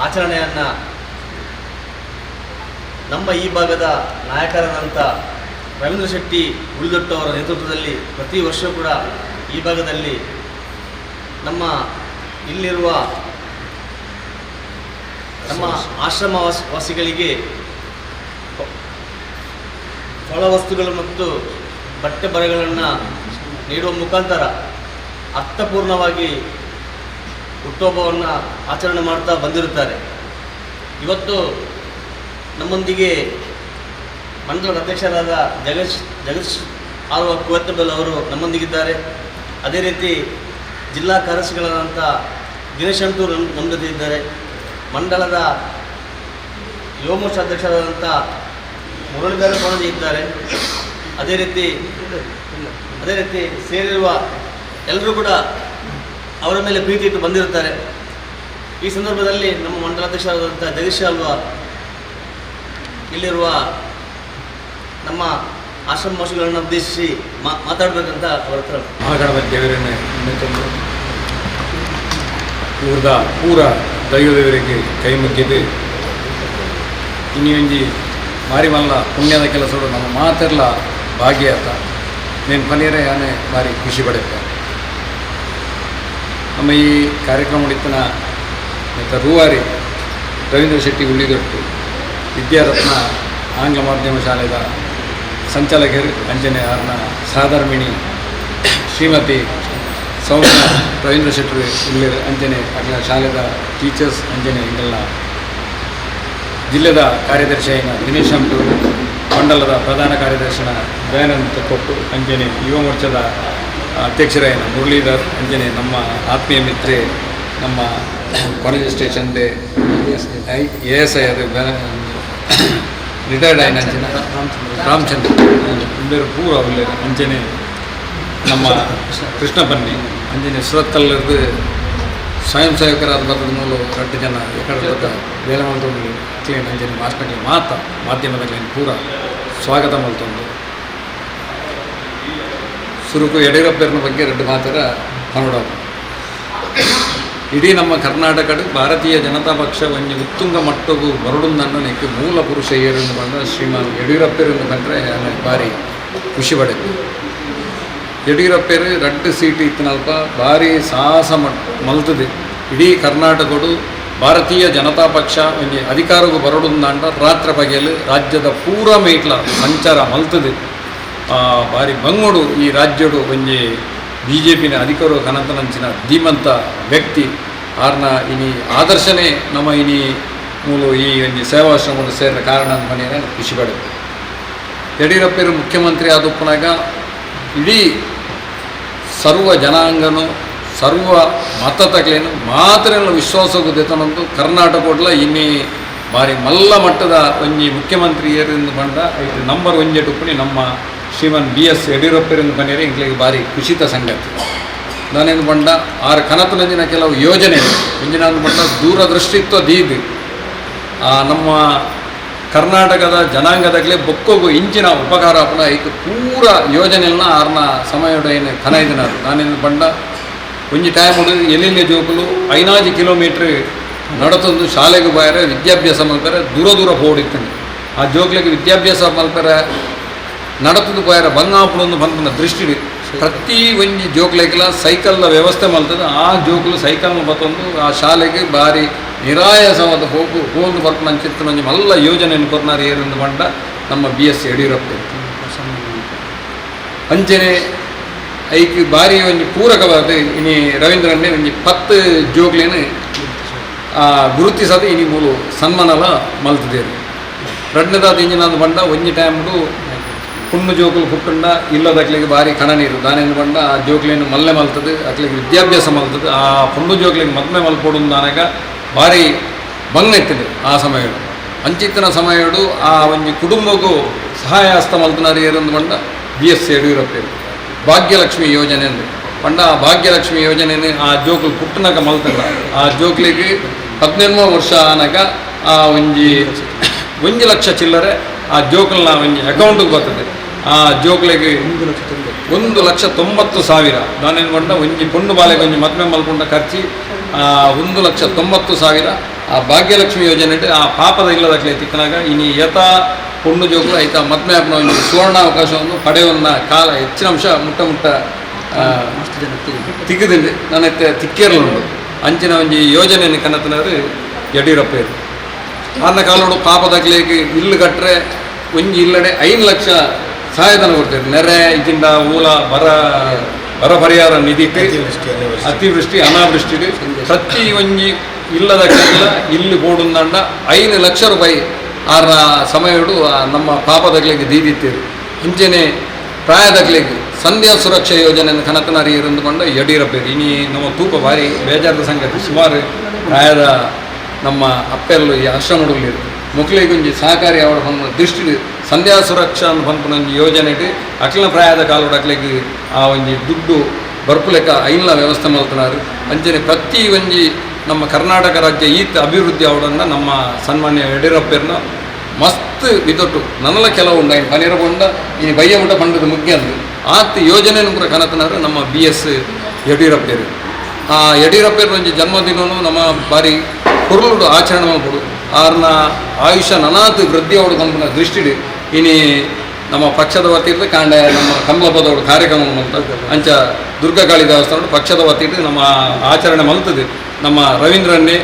ಆಚರಣೆಯನ್ನು ನಮ್ಮ ಈ ಭಾಗದ ನಾಯಕರಾದಂಥ ರವೀಂದ್ರ ಶೆಟ್ಟಿ ಉಳಿದೊಟ್ಟು ಅವರ ನೇತೃತ್ವದಲ್ಲಿ ಪ್ರತಿ ವರ್ಷ ಕೂಡ ಈ ಭಾಗದಲ್ಲಿ ನಮ್ಮ ಇಲ್ಲಿರುವ ನಮ್ಮ ಆಶ್ರಮ ವಾಸ ವಾಸಿಗಳಿಗೆ ಫಲ ವಸ್ತುಗಳು ಮತ್ತು ಬಟ್ಟೆ ಬರೆಗಳನ್ನು ನೀಡುವ ಮುಖಾಂತರ ಅರ್ಥಪೂರ್ಣವಾಗಿ ಹುಟ್ಟುಹಬ್ಬವನ್ನು ಆಚರಣೆ ಮಾಡ್ತಾ ಬಂದಿರುತ್ತಾರೆ. ಇವತ್ತು ನಮ್ಮೊಂದಿಗೆ ಮಂಡಲದ ಅಧ್ಯಕ್ಷರಾದ ಜಗದೀಶ್ ಜಗದೀಶ್ ಆರ್ವ ಕುವತ್ತಬಲ್ ಅವರು ನಮ್ಮೊಂದಿಗಿದ್ದಾರೆ. ಅದೇ ರೀತಿ ಜಿಲ್ಲಾ ಕಾರ್ಯದರ್ಶಿಗಳಾದಂಥ ದಿನೇಶ್ ಅಂತೂರ್ ನಮ್ಮ ಇದ್ದಾರೆ ಮಂಡಲದ ಯುವಮೋರ್ಚಾ ಅಧ್ಯಕ್ಷರಾದಂಥ ಮುರಳೀಧರ ಸ್ವಾಮೀಜಿ ಇದ್ದಾರೆ. ಅದೇ ರೀತಿ ಅದೇ ರೀತಿ ಸೇರಿರುವ ಎಲ್ಲರೂ ಕೂಡ ಅವರ ಮೇಲೆ ಪ್ರೀತಿ ಇಟ್ಟು ಬಂದಿರುತ್ತಾರೆ. ಈ ಸಂದರ್ಭದಲ್ಲಿ ನಮ್ಮ ಮಂಡಲಾಧ್ಯಕ್ಷರಾದಂಥ ಜಗದೀಶ್ ಅಲ್ವಾ, ಇಲ್ಲಿರುವ ನಮ್ಮ ಆಶ್ರಮ ಮಶುಗಳನ್ನು ಉದ್ದೇಶಿಸಿ ಮಾತಾಡಬೇಕಂತ ಅವರ ಹತ್ರ. ಮಹಾಗಣಪತಿ ದೇವರನ್ನೇ ಇವ್ರದ ಪೂರ ದೈವದೇವರಿಗೆ ಕೈ ಮುಗ್ಗಿದೆ. ಇನ್ನೊಂಜಿ ಮಾರಿಮಲ್ಲ ಪುಣ್ಯದ ಕೆಲಸಗಳು ನಮ್ಮ ಮಾತೆಲ್ಲ ಅಂತ. ನೀನು ಪನಿಯರೇ ಆನೆ ಮಾರಿ ಖುಷಿ ಪಡುತ್ತೆ. ನಮ್ಮ ಈ ಕಾರ್ಯಕ್ರಮ ನಡೀತನ ಮತ್ತು ರೂವಾರಿ ರವೀಂದ್ರ ಶೆಟ್ಟಿ ಉಳ್ಳಿದೊಟ್ಟು ವಿದ್ಯಾರತ್ನ ಆಂಗ್ಲ ಮಾಧ್ಯಮ ಶಾಲೆಯ ಸಂಚಾಲಕರು ಅಂಜನೇ ಅವರನ್ನ ಸಾಧಾರ್ಮಿಣಿ ಶ್ರೀಮತಿ ಸೌಮ್ಯ ರವೀಂದ್ರ ಶೆಟ್ಟಿ ಉಳ್ಳಿ ಅಂಜನೆ ಅಗ್ಲ ಶಾಲೆದ ಟೀಚರ್ಸ್ ಅಂಜನೆ ಇಂಗೆಲ್ಲ ಜಿಲ್ಲೆದ ಕಾರ್ಯದರ್ಶಿಯನ್ನು ದಿನೇಶ್ ಹಂಪೂರು ಮಂಡಲದ ಪ್ರಧಾನ ಕಾರ್ಯದರ್ಶಿನ ದಯಾನಂದ ಕೊಟ್ಟು ಅಂಜನೆ ಯುವ ಮೋರ್ಚಾದ ಅಧ್ಯಕ್ಷರಾಯಿನ ಮುರಳೀಧರ್ ಅಂಜನೆ, ನಮ್ಮ ಆತ್ಮೀಯ ಮಿತ್ರೆ, ನಮ್ಮ ಕಾಲೇಜ್ ಸ್ಟೇಷನ್ದೆ ಐ ಎ ಎಸ್ ಐ ಅದು ರಿಟೈರ್ಡ್ ಆಯ್ನ ಅಂಜನ. ರಾಮಚಂದ್ರ. ಪೂರ ಒಳ್ಳೆ ಅಂಜನೆ. ನಮ್ಮ ಕೃಷ್ಣ ಬನ್ನಿ ಅಂಜನೆ ಸುರತ್ತಲ್ಲದ್ದು ಸ್ವಯಂ ಸೇವಕರಾದ ಬರೋದ್ರ ಮೂಲ ರಟ್ಟು ಜನ, ಎಕಡೆ ಬೇಲೆ ಮಾಡ್ಕೊಂಡು ಕ್ಲೀನ್ ಅಂಜನೆ ಮಾಸ್ಟರ್ಗೆ ಮಾತ ಮಾಧ್ಯಮದ ಕ್ಲೀನ್ ಪೂರ ಸ್ವಾಗತ ಮಲ್ತೊಂದು. ಸುರುಕು ಯಡಿಯೂರಪ್ಪರನ ಬಗ್ಗೆ ಎರಡು ಮಾತರ ಹೊರಡೋದು ಇಡೀ ನಮ್ಮ ಕರ್ನಾಟಕದ ಭಾರತೀಯ ಜನತಾ ಪಕ್ಷ ಒಂಜಿ ಉತ್ತುಂಗ ಮಟ್ಟಗೂ ಬರಡುಂದನ್ನು ನೆಕ್ಕೆ ಮೂಲ ಪುರುಷ ಏರೆಂದು ಬಂದ ಶ್ರೀಮಾನ್ ಯಡಿಯೂರಪ್ಪರೆಂದು ಕಂಡ್ರೆ ನನಗೆ ಭಾರಿ ಖುಷಿ ಪಡೆದು ಯಡಿಯೂರಪ್ಪರು ರಡ್ಡು ಸೀಟ್ ಇತ್ತಿನಲ್ಪ ಭಾರಿ ಸಾಹಸ ಮಲ್ತದೆ. ಇಡೀ ಕರ್ನಾಟಕಡು ಭಾರತೀಯ ಜನತಾ ಪಕ್ಷ ಒಂಜಿ ಅಧಿಕಾರಗೂ ಬರಡುಂದಾಂಡ ರಾತ್ರ ಬಗೆಯಲ್ಲಿ ರಾಜ್ಯದ ಪೂರ ಮೇಟ್ಲ ಸಂಚಾರ ಮಲ್ತದೆ. ಬಾರಿ ಬಂಗೋಡು ಈ ರಾಜ್ಯಡು ಒಂಜಿ ಬಿ ಜೆ ಪಿನ ಅಧಿಕಾರ ಧೀಮಂತ ವ್ಯಕ್ತಿ. ಆರ್ನ ಇನಿ ಆದರ್ಶನೇ ನಮ್ಮ ಇನಿ ಮೂಲು ಈ ಒಂಜಿ ಸೇವಾಶ್ರಮವನ್ನು ಸೇರಿದ ಕಾರಣ ಅಂತ ಮನೆಯ ಖುಷಿ ಪಡಬೇಕು ಯಡಿಯೂರಪ್ಪರು ಮುಖ್ಯಮಂತ್ರಿ ಆದಪ್ಪನಾಗ ಇಡೀ ಸರ್ವ ಜನಾಂಗನು, ಸರ್ವ ಮತ ಮತತಕ್ಲೇನು ಮಾತ್ರ ವಿಶ್ವಾಸಕ್ಕೂ ದೆತನಂದು ಕರ್ನಾಟಕಡ್ಲ ಇನ್ನಿ ಬಾರಿ ಮಲ್ಲ ಮಟ್ಟದ ಒಂಜಿ ಮುಖ್ಯಮಂತ್ರಿ ಏರಿಂದ ಬಂದ ಐದು ನಂಬರ್ ಒಂಜೆ ಟುಪ್ಪಣಿ ನಮ್ಮ ಶ್ರೀಮನ್ ಬಿ ಎಸ್ ಯಡಿಯೂರಪ್ಪರಿಂದ ಬಂದಿರಿ ಇಂಗ್ಲಿಗೆ ಭಾರಿ ಖುಷಿತ ಸಂಗತಿ. ನಾನೇನು ಬಂಡ ಆರು ಕನತನಂಜಿನ ಕೆಲವು ಯೋಜನೆ. ಇಂಜಿನ ಬಂಡ ದೂರದೃಷ್ಟಿತ್ವ ದೀದಿ. ನಮ್ಮ ಕರ್ನಾಟಕದ ಜನಾಂಗದಾಗಲೇ ಬೊಕ್ಕೊಗು ಇಂಚಿನ ಉಪಕಾರ ಅಪ್ಪನ ಐಕ್ ಪೂರ ಯೋಜನೆಯನ್ನ ಆರ್ನ ಸಮಯದ ಏನು ಕನ ಇದನ್ನ ನಾನೇನು ಬಂಡ ಒಂಜಿ ಟೈಮ್ ಎಲ್ಲೆಲ್ಲಿ ಜೋಕುಲು? ಐನಾಜಿ ಕಿಲೋಮೀಟ್ರ್ ನಡತೊಂದು ಶಾಲೆಗೆ ಬಾಯರೆ, ವಿದ್ಯಾಭ್ಯಾಸ ಮಲ್ಪರೆ, ದೂರ ದೂರ ಹೋಡಿತ್ತೀನಿ ಆ ಜೋಕ್ಲಿಗೆ ವಿದ್ಯಾಭ್ಯಾಸ ಮಲ್ಪರೆ ನಡತದು ಬಾಯರ ಬಂಗಾಪುಳೊಂದು ಬಂದ ದೃಷ್ಟಿ ಪ್ರತಿ ಒಂಜಿ ಜೋಕ್ಲೈಕಲ ಸೈಕಲ್ನ ವ್ಯವಸ್ಥೆ ಮಾಡ್ತದೆ ಆ ಜೋಕ್ಲು ಸೈಕಲ್ನ ಬತ್ತೊಂದು ಆ ಶಾಲೆಗೆ ಬಾರಿ ನಿರಾಯಾಸವಾದ ಹೋಗು ಹೋಗಿ ಬರ್ಪನ ಚಿತ್ರ ಒಂಜಿ ಮಲ್ಲ ಯೋಜನೆಯನ್ನು ಕೊರ್ನಾರು ಏರೆಂದು ಬಂಡ ನಮ್ಮ ಬಿ ಎಸ್ ಯಡಿಯೂರಪ್ಪ. ಅಂಚನೆ ಐಕ್ ಬಾರಿ ಒಂಜಿ ಪೂರಕವಾದ ಇನಿ ರವೀಂದ್ರನ್ನೇ ಒಂಜಿ ಪತ್ತು ಜೋಗ್ಲೇನು ಗುರುತಿಸದೆ ಇನಿ ಮೂಲು ಸನ್ಮಾನಲ ಮಲ್ತಿದ್ದೇವೆ. ರಡ್ನದಾದ ಇಂಜಿನಾದ ಬಂಡ ಒಂಜಿ ಟೈಮ್ಡು ಪುಣ್ಣು ಜೋಕುಲು ಇಲ್ಲದ ಅಕ್ಲಿಗೆ ಭಾರಿ ಕಣ ನೀರು. ದಾನೇನು ಬಂಡ ಆ ಜೋಕ್ಲೇನು ಮಲ್ಲೆ ಮಲ್ತದೆ, ಅಕ್ಲಿಗೆ ವಿದ್ಯಾಭ್ಯಾಸ ಮಲ್ತದೆ. ಆ ಪುಣ್ಣು ಜೋಕ್ಲಿಗೆ ಮದ್ಮೆ ಮಲ್ಪೋಡು ದಾನಾಗ ಭಾರಿ ಭಂಗ ಎತ್ತಿದೆ ಆ ಸಮಯಡು. ಅಂಚಿತ್ತಿನ ಸಮಯಡು ಆ ಒಂಜಿ ಕುಟುಂಬಕ್ಕೂ ಸಹಾಯ ಹಸ್ತ ಮಲ್ತನಾರು ಏರಂದು ಬಂಡ ಬಿ ಎಸ್ ಯಡಿಯೂರಪ್ಪ ಭಾಗ್ಯಲಕ್ಷ್ಮಿ ಯೋಜನೆ ಅಂದರೆ ಪಂಡ ಆ ಭಾಗ್ಯಲಕ್ಷ್ಮಿ ಯೋಜನೆ ಆ ಜೋಕುಲು ಪುಟ್ಟನಾಗ ಮಲ್ತಲ್ಲ ಆ ಜೋಕ್ಲಿಗೆ ಹದಿನೆಂಟು ವರ್ಷ ಆನಾಗ ಆ ಒಂಜಿ ಒಂದು ಲಕ್ಷ ಚಿಲ್ಲರೆ ಆ ಜೋಕಲ್ನ ಒಂಜಿ ಅಕೌಂಟಿಗೆ ಬರ್ತದೆ. ಆ ಜೋಗ್ಲೆಗೆ ಒಂದು ಲಕ್ಷ ತೊಂಬತ್ತು ಸಾವಿರ. ನಾನೇನು ಮಾಡ್ದೆ ಒಂಜಿ ಪೊಣ್ಣು ಬಾಲೆಗೆ ಒಂಜಿ ಮದುವೆ ಮಲ್ಕೊಂಡ ಖರ್ಚಿ ಆ ಒಂದು ಲಕ್ಷ ತೊಂಬತ್ತು ಸಾವಿರ. ಆ ಭಾಗ್ಯಲಕ್ಷ್ಮಿ ಯೋಜನೆ ಆ ಪಾಪದ ಇಲ್ಲದಕ್ಲೆ ತಿಕ್ಕನಾಗ ಇನ್ನು ಯಥ ಪೊಣ್ಣು ಜೋಗ್ಲು ಐತ ಮದುವೆ ಆಗ್ನ ಒಂದು ಸುವರ್ಣಾವಕಾಶವನ್ನು ಪಡೆಯುವನ್ನ ಕಾಲ ಹೆಚ್ಚಿನ ಅಂಶ ಮುಟ್ಟ ಮುಟ್ಟ ಆ, ತಿಕ್ಕದಿಂದ ನನ್ನ ತಿಕ್ಕೇರಲುಂಡು ಅಂಚಿನ ಒಂಜಿ ಯೋಜನೆಯನ್ನು ಕನ್ನತನರು ಯಡಿಯೂರಪ್ಪ ಇರು ಆರ್ನ ಕಾಲೋಡು ಪಾಪದಾಗ್ಲಿಗೆ ಇಲ್ಲು ಕಟ್ಟರೆ ಒಂಜಿ ಇಲ್ಲಡೆ ಐದು ಲಕ್ಷ ಸಹಾಯಧನ ಕೊಡ್ತೇವೆ. ನೆರೆ ಇದರಿಂದ ಮೂಲ ಬರ ಬರ ಪರಿಹಾರ ನಿಧಿಗೆ ಅತಿವೃಷ್ಟಿ ಅನಾವೃಷ್ಟಿಗೆ ಪ್ರತಿ ಒಂಜಿ ಇಲ್ಲದ ಕೆಲ್ಲ ಇಲ್ಲಿ ಬೋಡುಂದಂಡ ಐದು ಲಕ್ಷ ರೂಪಾಯಿ ಆರ ಸಮಯಡು ಹಿಡು ನಮ್ಮ ಪಾಪದಗಳಿಗೆ ದೀದಿತ್ತೀರು ಇಂಚೆನೆ ಪ್ರಾಯದಗಳಿಗೆ ಸಂಧ್ಯಾ ಸುರಕ್ಷಾ ಯೋಜನೆ ಕನಕನಾರಿ ಇರಂದುಕೊಂಡು ಯಡಿಯೂರಪ್ಪರಿ ಇನಿ ನಮ್ಮ ತೂಕ ಭಾರಿ ಬೇಜಾರದ ಸಂಗತಿ. ಸುಮಾರು ಪ್ರಾಯದ ನಮ್ಮ ಅಪ್ಪೆಲ್ಲು ಈ ಅಷ್ಟಮಡುಗಳಿರು ಮಕ್ಕಳಿಗೆ ಒಂಜಿ ಸಹಕಾರಿ ಅವರ ದೃಷ್ಟಿ ಸಂಧ್ಯಾ ಸುರಕ್ಷಾ ಅಂತ ಪನ್ಪುನ ಒಂಜಿ ಯೋಜನೆ ಇಟ್ಟು ಅಕ್ಲಿನ ಪ್ರಾಯದ ಕಾಲೋಡು ಅಕ್ಲೆಗ್ ಆ ಒಂಜಿ ದುಡ್ಡು ಬರ್ಪು ಲೆಕ್ಕ ಐನ್ಲ ವ್ಯವಸ್ಥೆ ಮಾಡ್ತಾರೆ. ಅಂಚನೆ ಪ್ರತಿ ಒಂಜಿ ನಮ್ಮ ಕರ್ನಾಟಕ ರಾಜ್ಯ ಈತ ಅಭಿವೃದ್ಧಿ ಅವಡನ್ನ ನಮ್ಮ ಸನ್ಮಾನ್ಯ ಯಡಿಯೂರಪ್ಪರನ್ನ ಮಸ್ತ್ ವಿದೊಟ್ಟು ನನಲ ಕೆಲವು ಉಂಡ ಇನ್ನು ಪನೀರ ಕೊಂಡ ಈ ಬಯ್ಯ ಊಟ ಪಂಡದ ಮುಖ್ಯ ಅಂದ್ರು. ಆತ ಯೋಜನೆ ಕೂಡ ಕನತನಾರು ನಮ್ಮ ಬಿ ಎಸ್ ಯಡಿಯೂರಪ್ಪರು. ಆ ಯಡಿಯೂರಪ್ಪರ ಒಂಜಿ ಜನ್ಮದಿನವೂ ನಮ್ಮ ಬಾರಿ ಕುರುಳು ಆಚರಣೆ ಮಾಡ್ಬೋದು. ಆರ್ನ ಆಯುಷ್ಯ ನನಾತ್ ವೃದ್ಧಿ ಅವಳು ಕಂಪನ ದೃಷ್ಟಿಡಿ ಇನಿ ನಮ್ಮ ಪಕ್ಷದ ವತಿಯಿಂದ ಕಾಂಡ ನಮ್ಮ ಕಮಲಪದವರು ಕಾರ್ಯಕ್ರಮ ಅಂತ ಅಂಚ ದುರ್ಗಕಾಳಿ ದೇವಸ್ಥಾನ ಪಕ್ಷದ ವತಿಯಿಂದ ನಮ್ಮ ಆಚರಣೆ ಮಲ್ತದೆ. ನಮ್ಮ ರವೀಂದ್ರನ್ನೇ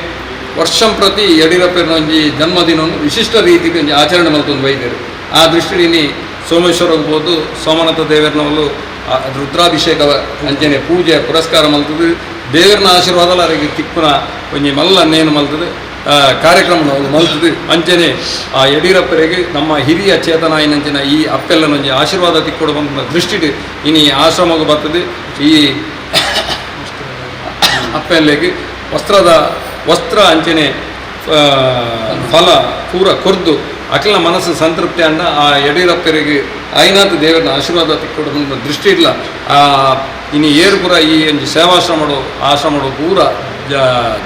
ವರ್ಷಂ ಪ್ರತಿ ಯಡಿಯೂರಪ್ಪನ ಒಂಜಿ ಜನ್ಮದಿನವನ್ನು ವಿಶಿಷ್ಟ ರೀತಿಗೆ ಒಂಜಿ ಆಚರಣೆ ಮಲ್ತೊಂದು ಬೈದರು. ಆ ದೃಷ್ಟಿಯಲ್ಲಿ ಸೋಮೇಶ್ವರ ಹೋಗ್ಬೋದು ಸೋಮನಾಥ ದೇವರನವಲು ರುದ್ರಾಭಿಷೇಕ ಅಂಚನೆ ಪೂಜೆ ಪುರಸ್ಕಾರ ಮಲ್ತದೆ. ದೇವರನ ಆಶೀರ್ವಾದ ಅವರಿಗೆ ತಿಕ್ಕುನ ಒಂಜಿ ಮಲ್ಲ ನೇನು ಮಲ್ತದೆ. ಕಾರ್ಯಕ್ರಮ ನಾವು ಮಲ್ತದು. ಅಂಚನೆ ಆ, ಯಡಿಯೂರಪ್ಪರಿಗೆ ನಮ್ಮ ಹಿರಿಯ ಚೇತನಾಯಿನಂಚಿನ ಈ ಅಪ್ಪೆಲ್ಲನೊಂಜಿ ಆಶೀರ್ವಾದ ತಿಕ್ಕೊಡು ಬಂದ ದೃಷ್ಟಿಡು ಇನಿ ಆಶ್ರಮಕ್ಕೆ ಬರ್ತದೆ. ಈ ಅಪ್ಪೆಲ್ಲಿಗೆ ವಸ್ತ್ರದ, ವಸ್ತ್ರ ಅಂಚನೆ ಫಲ ಪೂರ ಕೊರ್ದು ಅಖಿಲ ಮನಸ್ಸು ಸಂತೃಪ್ತಿ ಅಂಡ ಆ ಯಡಿಯೂರಪ್ಪರಿಗೆ ಐನಾಥ ದೇವರನ್ನ ಆಶೀರ್ವಾದ ತಿಕ್ಕೊಡು ಬಂದ ದೃಷ್ಟಿ ಇಲ್ಲ. ಆ, ಇನ್ನು ಏರು ಪೂರ ಈ ಸೇವಾಶ್ರಮಡು ಆಶ್ರಮಡು ಪೂರ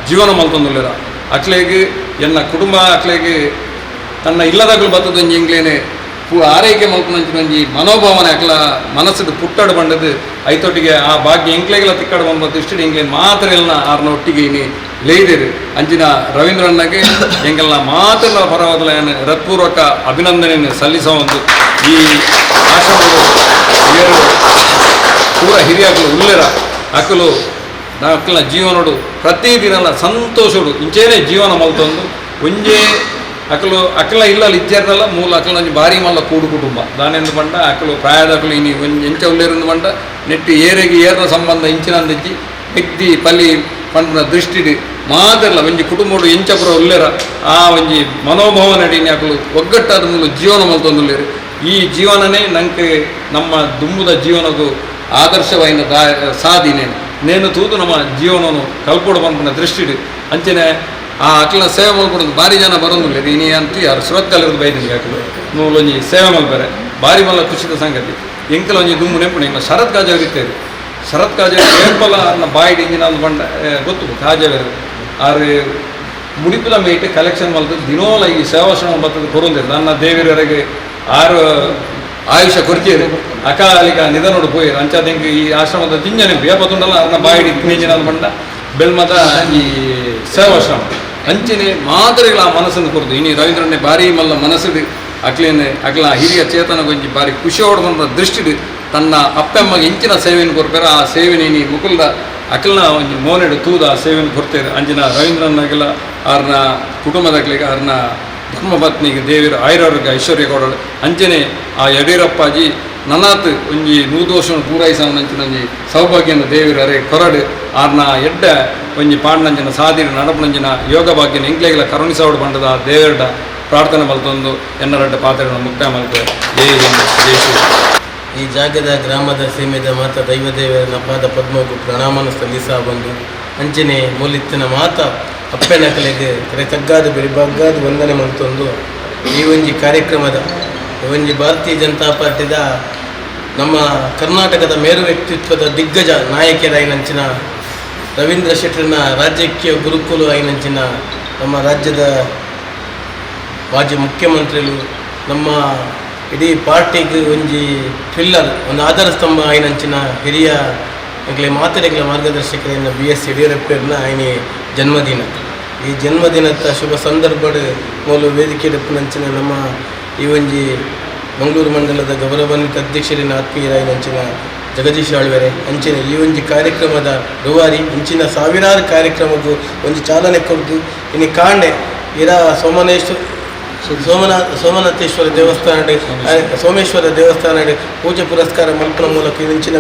ಜೀವನ ಮಲ್ತೊಂದುಲ್ಲೆರ. ಅಕ್ಲೆಗೆ, ಎನ್ನ ಕುಟುಂಬ ಅಟ್ಲೇಗೆ ತನ್ನ ಇಲ್ಲದಾಗಲು ಬರ್ತದೊಂಜಿ ಇಂಗ್ಲೇನೆ, ಪೂ ಆರೈಕೆ ಮಲ್ಪನಂಚಿನೊಂಜಿ ಮನೋಭಾವನೆ ಅಕ್ಲ ಮನಸ್ಸದು ಪುಟ್ಟಡು ಬಂಡದು ಐತೊಟ್ಟಿಗೆ ಆ ಭಾಗ್ಯ ಎಂಕ್ಲೆಗೆಲ್ಲ ತಿಕ್ಕಡು ಬಂದ ದೃಷ್ಟಿ ಇಂಗ್ಲೇನ್ ಮಾತ್ರ ಎಲ್ಲ ಆರ್ನ ಒಟ್ಟಿಗೆ ಇನಿ ಲೇದಿರು ಅಂಜಿನ ರವೀಂದ್ರಣ್ಣಗೆ ಎಂಗೆಲ್ಲ ಮಾತ್ರ ಪರವಾದಲ ಹೃತ್ಪೂರ್ವಕ ಅಭಿನಂದನೆಯನ್ನು ಸಲ್ಲಿಸೋ ಒಂದು ಈ ಆಶ್ರಮದ ಏಳು ಪೂರ ಹಿರಿಯಕಲು ಉಲ್ಲೆರ. ಅಕಲು ಅಕ್ಕಲ ಜೀವನೋಡು ಪ್ರತಿದಿನಲ ಸಂತೋಷಡು. ಇಂಚೇನೆ ಜೀವನ ಮಲ್ತೊಂದು. ಒಂಜೇ ಅಕಲು, ಅಕಲ ಇಲ್ಲ ಇಜ್ಜರ್ನಲ್ಲ ಮೂಲ ಅಕಲ ಬಾರಿ ಮಲ್ಲ ಕೂಡು ಕುಟುಂಬ. ದಾನೆಂದು ಪಂಡ, ಅಕಲು ಪ್ರಾಯದ ಅಕಲು ಇನಿ ಒಂಜಿ, ಎಂಚ ಉಲ್ಲೇರಿಂದ ಪಂಡ, ನೆಟ್ಟಿ ಏರೆಗೆ ಏರ್ನ ಸಂಬಂಧ ಇಂಚಿನಂದಿಜ್ಜಿ ವ್ಯಕ್ತಿ, ಪಲ್ಲಿ ಪಂಡ ದೃಷ್ಟಿಡಿ ಮಾತ್ರಲ್ಲ ಒಂಜಿ ಕುಟುಂಬಡು ಎಂಚಪುರ ಉಲ್ಲೇರ, ಆ ಒಂಜಿ ಮನೋಭಾವ ನಡೀನಿ ಅಕಲು ಮೂಲಕ ಜೀವನ ಮಲ್ತೊಂದುಲ್ಲೇರು ಈ ಜೀವನನೇ ನಂಗೆ ನಮ್ಮ ದುಂಬುದ ಜೀವನದು ಆದರ್ಶವಾಯಿನ ದಾ ನೇನು ತೂದು ನಮ್ಮ ಜೀವನವನ್ನು ಕಲ್ಪೊಡು ಬಂದ ಇಡಿ. ಅಂಚನೆ ಆ ಅಕ್ಲ ಸೇವೆ ಮಾಡ್ಕೊಡೋದು ಭಾರಿ ಜನ ಬರೋದಿಲ್ಲ ನೀ ಅಂತ ಯಾರು ಶ್ರದ್ಧಲಿರೋದು ಬೈದಿನ ಅಕ್ಲು ನೂಲು ಒಂಜಿ ಸೇವೆ ಮಲ್ಪರೆ ಭಾರಿ ಮಲ್ಲ ಖುಷಿದ ಸಂಗತಿ. ಎಂಕಲ ಒಂಜಿ ದುಮ್ಮು ನೆಂಪು ನಿಮ್ಮ ಶರತ್ ಕಾಜ ಇರ್ತೇವೆ ಶರತ್ ಕಾಜಾವ್ ಏರ್ಪಲ ಅನ್ನ ಬಾಯಿಡ್ ಇಂಜಿನ ಒಂದು ಬಂಡ ಗೊತ್ತು ಕಾಜಾವೇರು ಆರು ಮುಡಿಪಿಲ ಮೇಟ್ ಕಲೆಕ್ಷನ್ ಮಲ್ತದ್ದು ದಿನೋಲ ಈ ಸೇವಾಶ್ರಮ ಬರ್ತದೆ ಕೊರೋದಿಲ್ಲ ನನ್ನ ದೇವಿರವರೆಗೆ ಆರು ಆಯುಷ ಕೊರ್ತೀರು ಅಕಾಲಿಕ ನಿಧನೋಡು ಪೋಯಿರು ಅಂಚಾದಂಗೆ ಈ ಆಶ್ರಮದ ತಿಂಜನೆ ಬೇಪತ್ತುಂಡಲ್ಲ ಅದನ್ನ ಬಾಯಿಡಿ ತಿಂಜಿನ ಬಂಡ ಬೆಳ್ಮದ ಈ ಸೇವಾಶ್ರಮ. ಅಂಚಿನ ಮಾದರಿಗಳ ಮನಸ್ಸನ್ನು ಕೊರದು. ಇನಿ ರವೀಂದ್ರನೇ ಭಾರಿ ಮಲ್ಲ ಮನಸ್ಸಿಡು ಅಕ್ಲೇನೆ, ಅಕ್ಲ ಹಿರಿಯ ಚೇತನ ಗೊಂಜಿ ಭಾರಿ ಖುಷಿ ಬಂದ ದೃಷ್ಟಿಡು ತನ್ನ ಅಪ್ಪೆಮ್ಮಗೆ ಇಂಚಿನ ಸೇವೆಯನ್ನು ಕೊರ್ಪೇರ, ಆ ಸೇವೆನ ಇನಿ ಮುಕುಲ್ದ ಅಕ್ಲನ ಒಂಜಿ ಮೋನೆಡು ತೂದ ಆ ಸೇವೆಯನ್ನು ಕೊಡ್ತೇವೆ ಅಂಜಿನ ರವೀಂದ್ರನಾಗೆಲ್ಲ ಅವ್ರನ್ನ ಕುಟುಂಬದಾಗ್ಲಿಗೆ ಅವ್ರನ್ನ ಧರ್ಮಪತ್ನಿಗೆ ದೇವಿರ ಆಯುರ್ವರ್ಗ ಐಶ್ವರ್ಯ ಕೊಡಲು ಅಂಚನೆ ಆ ಯಡಿಯೂರಪ್ಪಾಜಿ ನನಾತ್ ಒಂಜಿ ನೂದೋಷವನ್ನು ಪೂರೈಸವನಂಚಿನ ಒಂಜಿ ಸೌಭಾಗ್ಯನ ದೇವಿರ ಅರೆ ಕೊರಡು. ಆರ್ನ ಎಡ್ಡ ಒಂಜಿ ಪಾಂಡಂಜನ ಸಾದಿರ ನಡಪನಂಜಿನ ಯೋಗ ಭಾಗ್ಯನ ಎಂಕ್ಲೆಗಳ ಕರುಣಿಸೋಡು ಬಂಡದ ಆ ದೇವರ ಪ್ರಾರ್ಥನೆ ಮಲ್ತೊಂದು ಎನ್ನರಡ್ಡ ಪಾತ್ರೆ ಮುಕ್ತಾಯ ಮಲ್ತೆ. ಜೈ ಈ ಜಾಗದ ಗ್ರಾಮದ ಸೀಮೆದ ಮಾತ ದೈವದೇವರನ ಪಾದ ಪದ್ಮಗೂ ಪ್ರಣಾಮನ ಸಲ್ಲಿಸ ಬಂದು ಅಂಚನೆ ಮೂಲಿತ್ತಿನ ಮಾತ ಅಪ್ಪೆನ ಕಲೆಗೆ ಕರೆ ತಗ್ಗಾದ ಬೆರಿಬಗ್ಗಾದ ವಂದನೆ ಮಂತೊಂದು ಈ ಒಂಜಿ ಕಾರ್ಯಕ್ರಮದ ಒಂಜಿ ಭಾರತೀಯ ಜನತಾ ಪಾರ್ಟಿದ ನಮ್ಮ ಕರ್ನಾಟಕದ ಮೇರು ವ್ಯಕ್ತಿತ್ವದ ದಿಗ್ಗಜ ನಾಯಕರಾಯಿನಂಚಿನ ರವೀಂದ್ರ ಶೆಟ್ಟರ್ನ ರಾಜಕೀಯ ಗುರುಕುಲು ಆಯ್ನಂಚಿನ ನಮ್ಮ ರಾಜ್ಯದ ಮಾಜಿ ಮುಖ್ಯಮಂತ್ರಿಗಳು ನಮ್ಮ ಇಡೀ ಪಾರ್ಟಿಗೆ ಒಂಜಿ ಪಿಲ್ಲರ್ ಒಂದು ಆಧಾರ ಸ್ತಂಭ ಆಯ್ನಂಚಿನ ಹಿರಿಯ ಎಂಕ್ಲೆ ಮಾತರಿಗಳ ಮಾರ್ಗದರ್ಶಕರಿನ ಬಿ ಎಸ್ ಯಡಿಯೂರಪ್ಪರನ್ನ ಆಯ್ನ ಜನ್ಮದಿನ. ಈ ಜನ್ಮದಿನದ ಶುಭ ಸಂದರ್ಭಡ್ ಮೂಲ ವೇದಿಕೆ ನಂಚಿನ ನಮ್ಮ ಈ ಒಂಜಿ ಮಂಗಳೂರು ಮಂಡಲದ ಗೌರವಾನ್ವಿತ ಅಧ್ಯಕ್ಷರಿನ ಆತ್ಮೀಯರಾಯಿನಂಚಿನ ಜಗದೀಶ್ ಆಳ್ವೆರೆ ಅಂಚಿನ ಈ ಒಂಜಿ ಕಾರ್ಯಕ್ರಮದ ರುವಾರಿ ಇಂಚಿನ ಸಾವಿರಾರು ಕಾರ್ಯಕ್ರಮಕ್ಕೂ ಒಂದು ಚಾಲನೆ ಕೊಟ್ಟು ಇನ್ನು ಕಾಂಡೆ, ಇರ ಸೋಮನೇಶ್ವರ ಸೋಮನಾಥ ಸೋಮನಾಥೇಶ್ವರ ದೇವಸ್ಥಾನ ಸೋಮೇಶ್ವರ ದೇವಸ್ಥಾನ ಪೂಜೆ ಪುರಸ್ಕಾರ ಮಲ್ಪನ ಮೂಲಕ ಇಂಚಿನ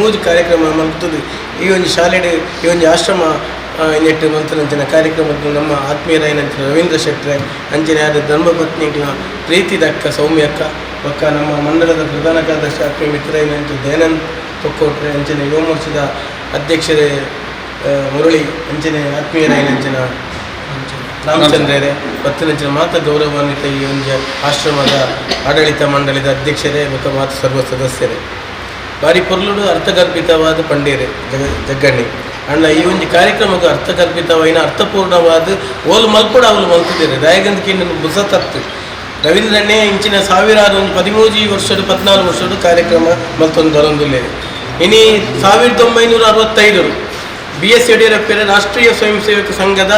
ಮೂರು ಕಾರ್ಯಕ್ರಮ ಮಲ್ಪುತ್ತದೆ. ಈ ಒಂದು ಶಾಲೆಡೆ ಈ ಒಂದು ಆಶ್ರಮ ನೆಟ್ಟು ಅಂಚಿನ ಕಾರ್ಯಕ್ರಮಕ್ಕೆ ನಮ್ಮ ಆತ್ಮೀಯರಾಯನಂಚಿನ ರವೀಂದ್ರ ಶೆಟ್ಟರೆ ಯಾರು ಧರ್ಮಪತ್ನಿಗಳ ಪ್ರೀತಿ ದಕ್ಕ ಸೌಮ್ಯಕ್ಕ, ಪಕ್ಕ ನಮ್ಮ ಮಂಡಲದ ಪ್ರಧಾನ ಕಾರ್ಯದರ್ಶಿ ಆತ್ಮೀಯ ಅಂತ ದಯಾನಂದ್ ತೊಕ್ಕೋಟ್ರೆ ಅಂಚನೆ ಯುವ ಮೋರ್ಚಾದ ಅಧ್ಯಕ್ಷರೇ ಮುರಳಿ ಅಂಚನೆ ಆತ್ಮೀಯರಾಯನಂಚಿನ ರಾಮಚಂದ್ರರೇ ಪತ್ತಿನಂಚಿನ ಮಾತ ಗೌರವಾನ್ವಿತ ಈ ಒಂದು ಆಶ್ರಮದ ಆಡಳಿತ ಮಂಡಳಿದ ಅಧ್ಯಕ್ಷರೇ ಮತ್ತು ಮಾತು ಸರ್ವ ಸದಸ್ಯರೇ. ಬಾರಿ ಪೊರ್ಲುಡು ಅರ್ಥಗರ್ಭಿತವಾದ ಪಂಡೇರೆ ಜಗ, ಜಗ್ಗಣ್ಣಿ. ಅಂಡ ಈ ಒಂದು ಕಾರ್ಯಕ್ರಮಕ್ಕೆ ಅರ್ಥಗರ್ಭಿತವೈನ ಅರ್ಥಪೂರ್ಣವಾದ ಓಲು ಮಲ್ಪುಡ ಅವಳು ಮಲ್ತಿದ್ದೇನೆ ದಯಗಂದಕ್ಕೆ ಬುಸ ತತ್ತು ರವೀಂದ್ರಣ್ಣೆ ಇಂಚಿನ ಸಾವಿರಾರು ಒಂದು ಪದಿಮೂಜಿ ವರ್ಷದ ಪದ್ನಾಲ್ಕು ವರ್ಷದ ಕಾರ್ಯಕ್ರಮ ಮತ್ತೊಂದು ಬರೊಂದುಲ್ಲೆ ಇನಿ ಸಾವಿರದ ಒಂಬೈನೂರ ಅರವತ್ತೈದರು ಬಿ ಎಸ್ ಯಡಿಯೂರಪ್ಪರ ರಾಷ್ಟ್ರೀಯ ಸ್ವಯಂ ಸೇವಕ ಸಂಘದ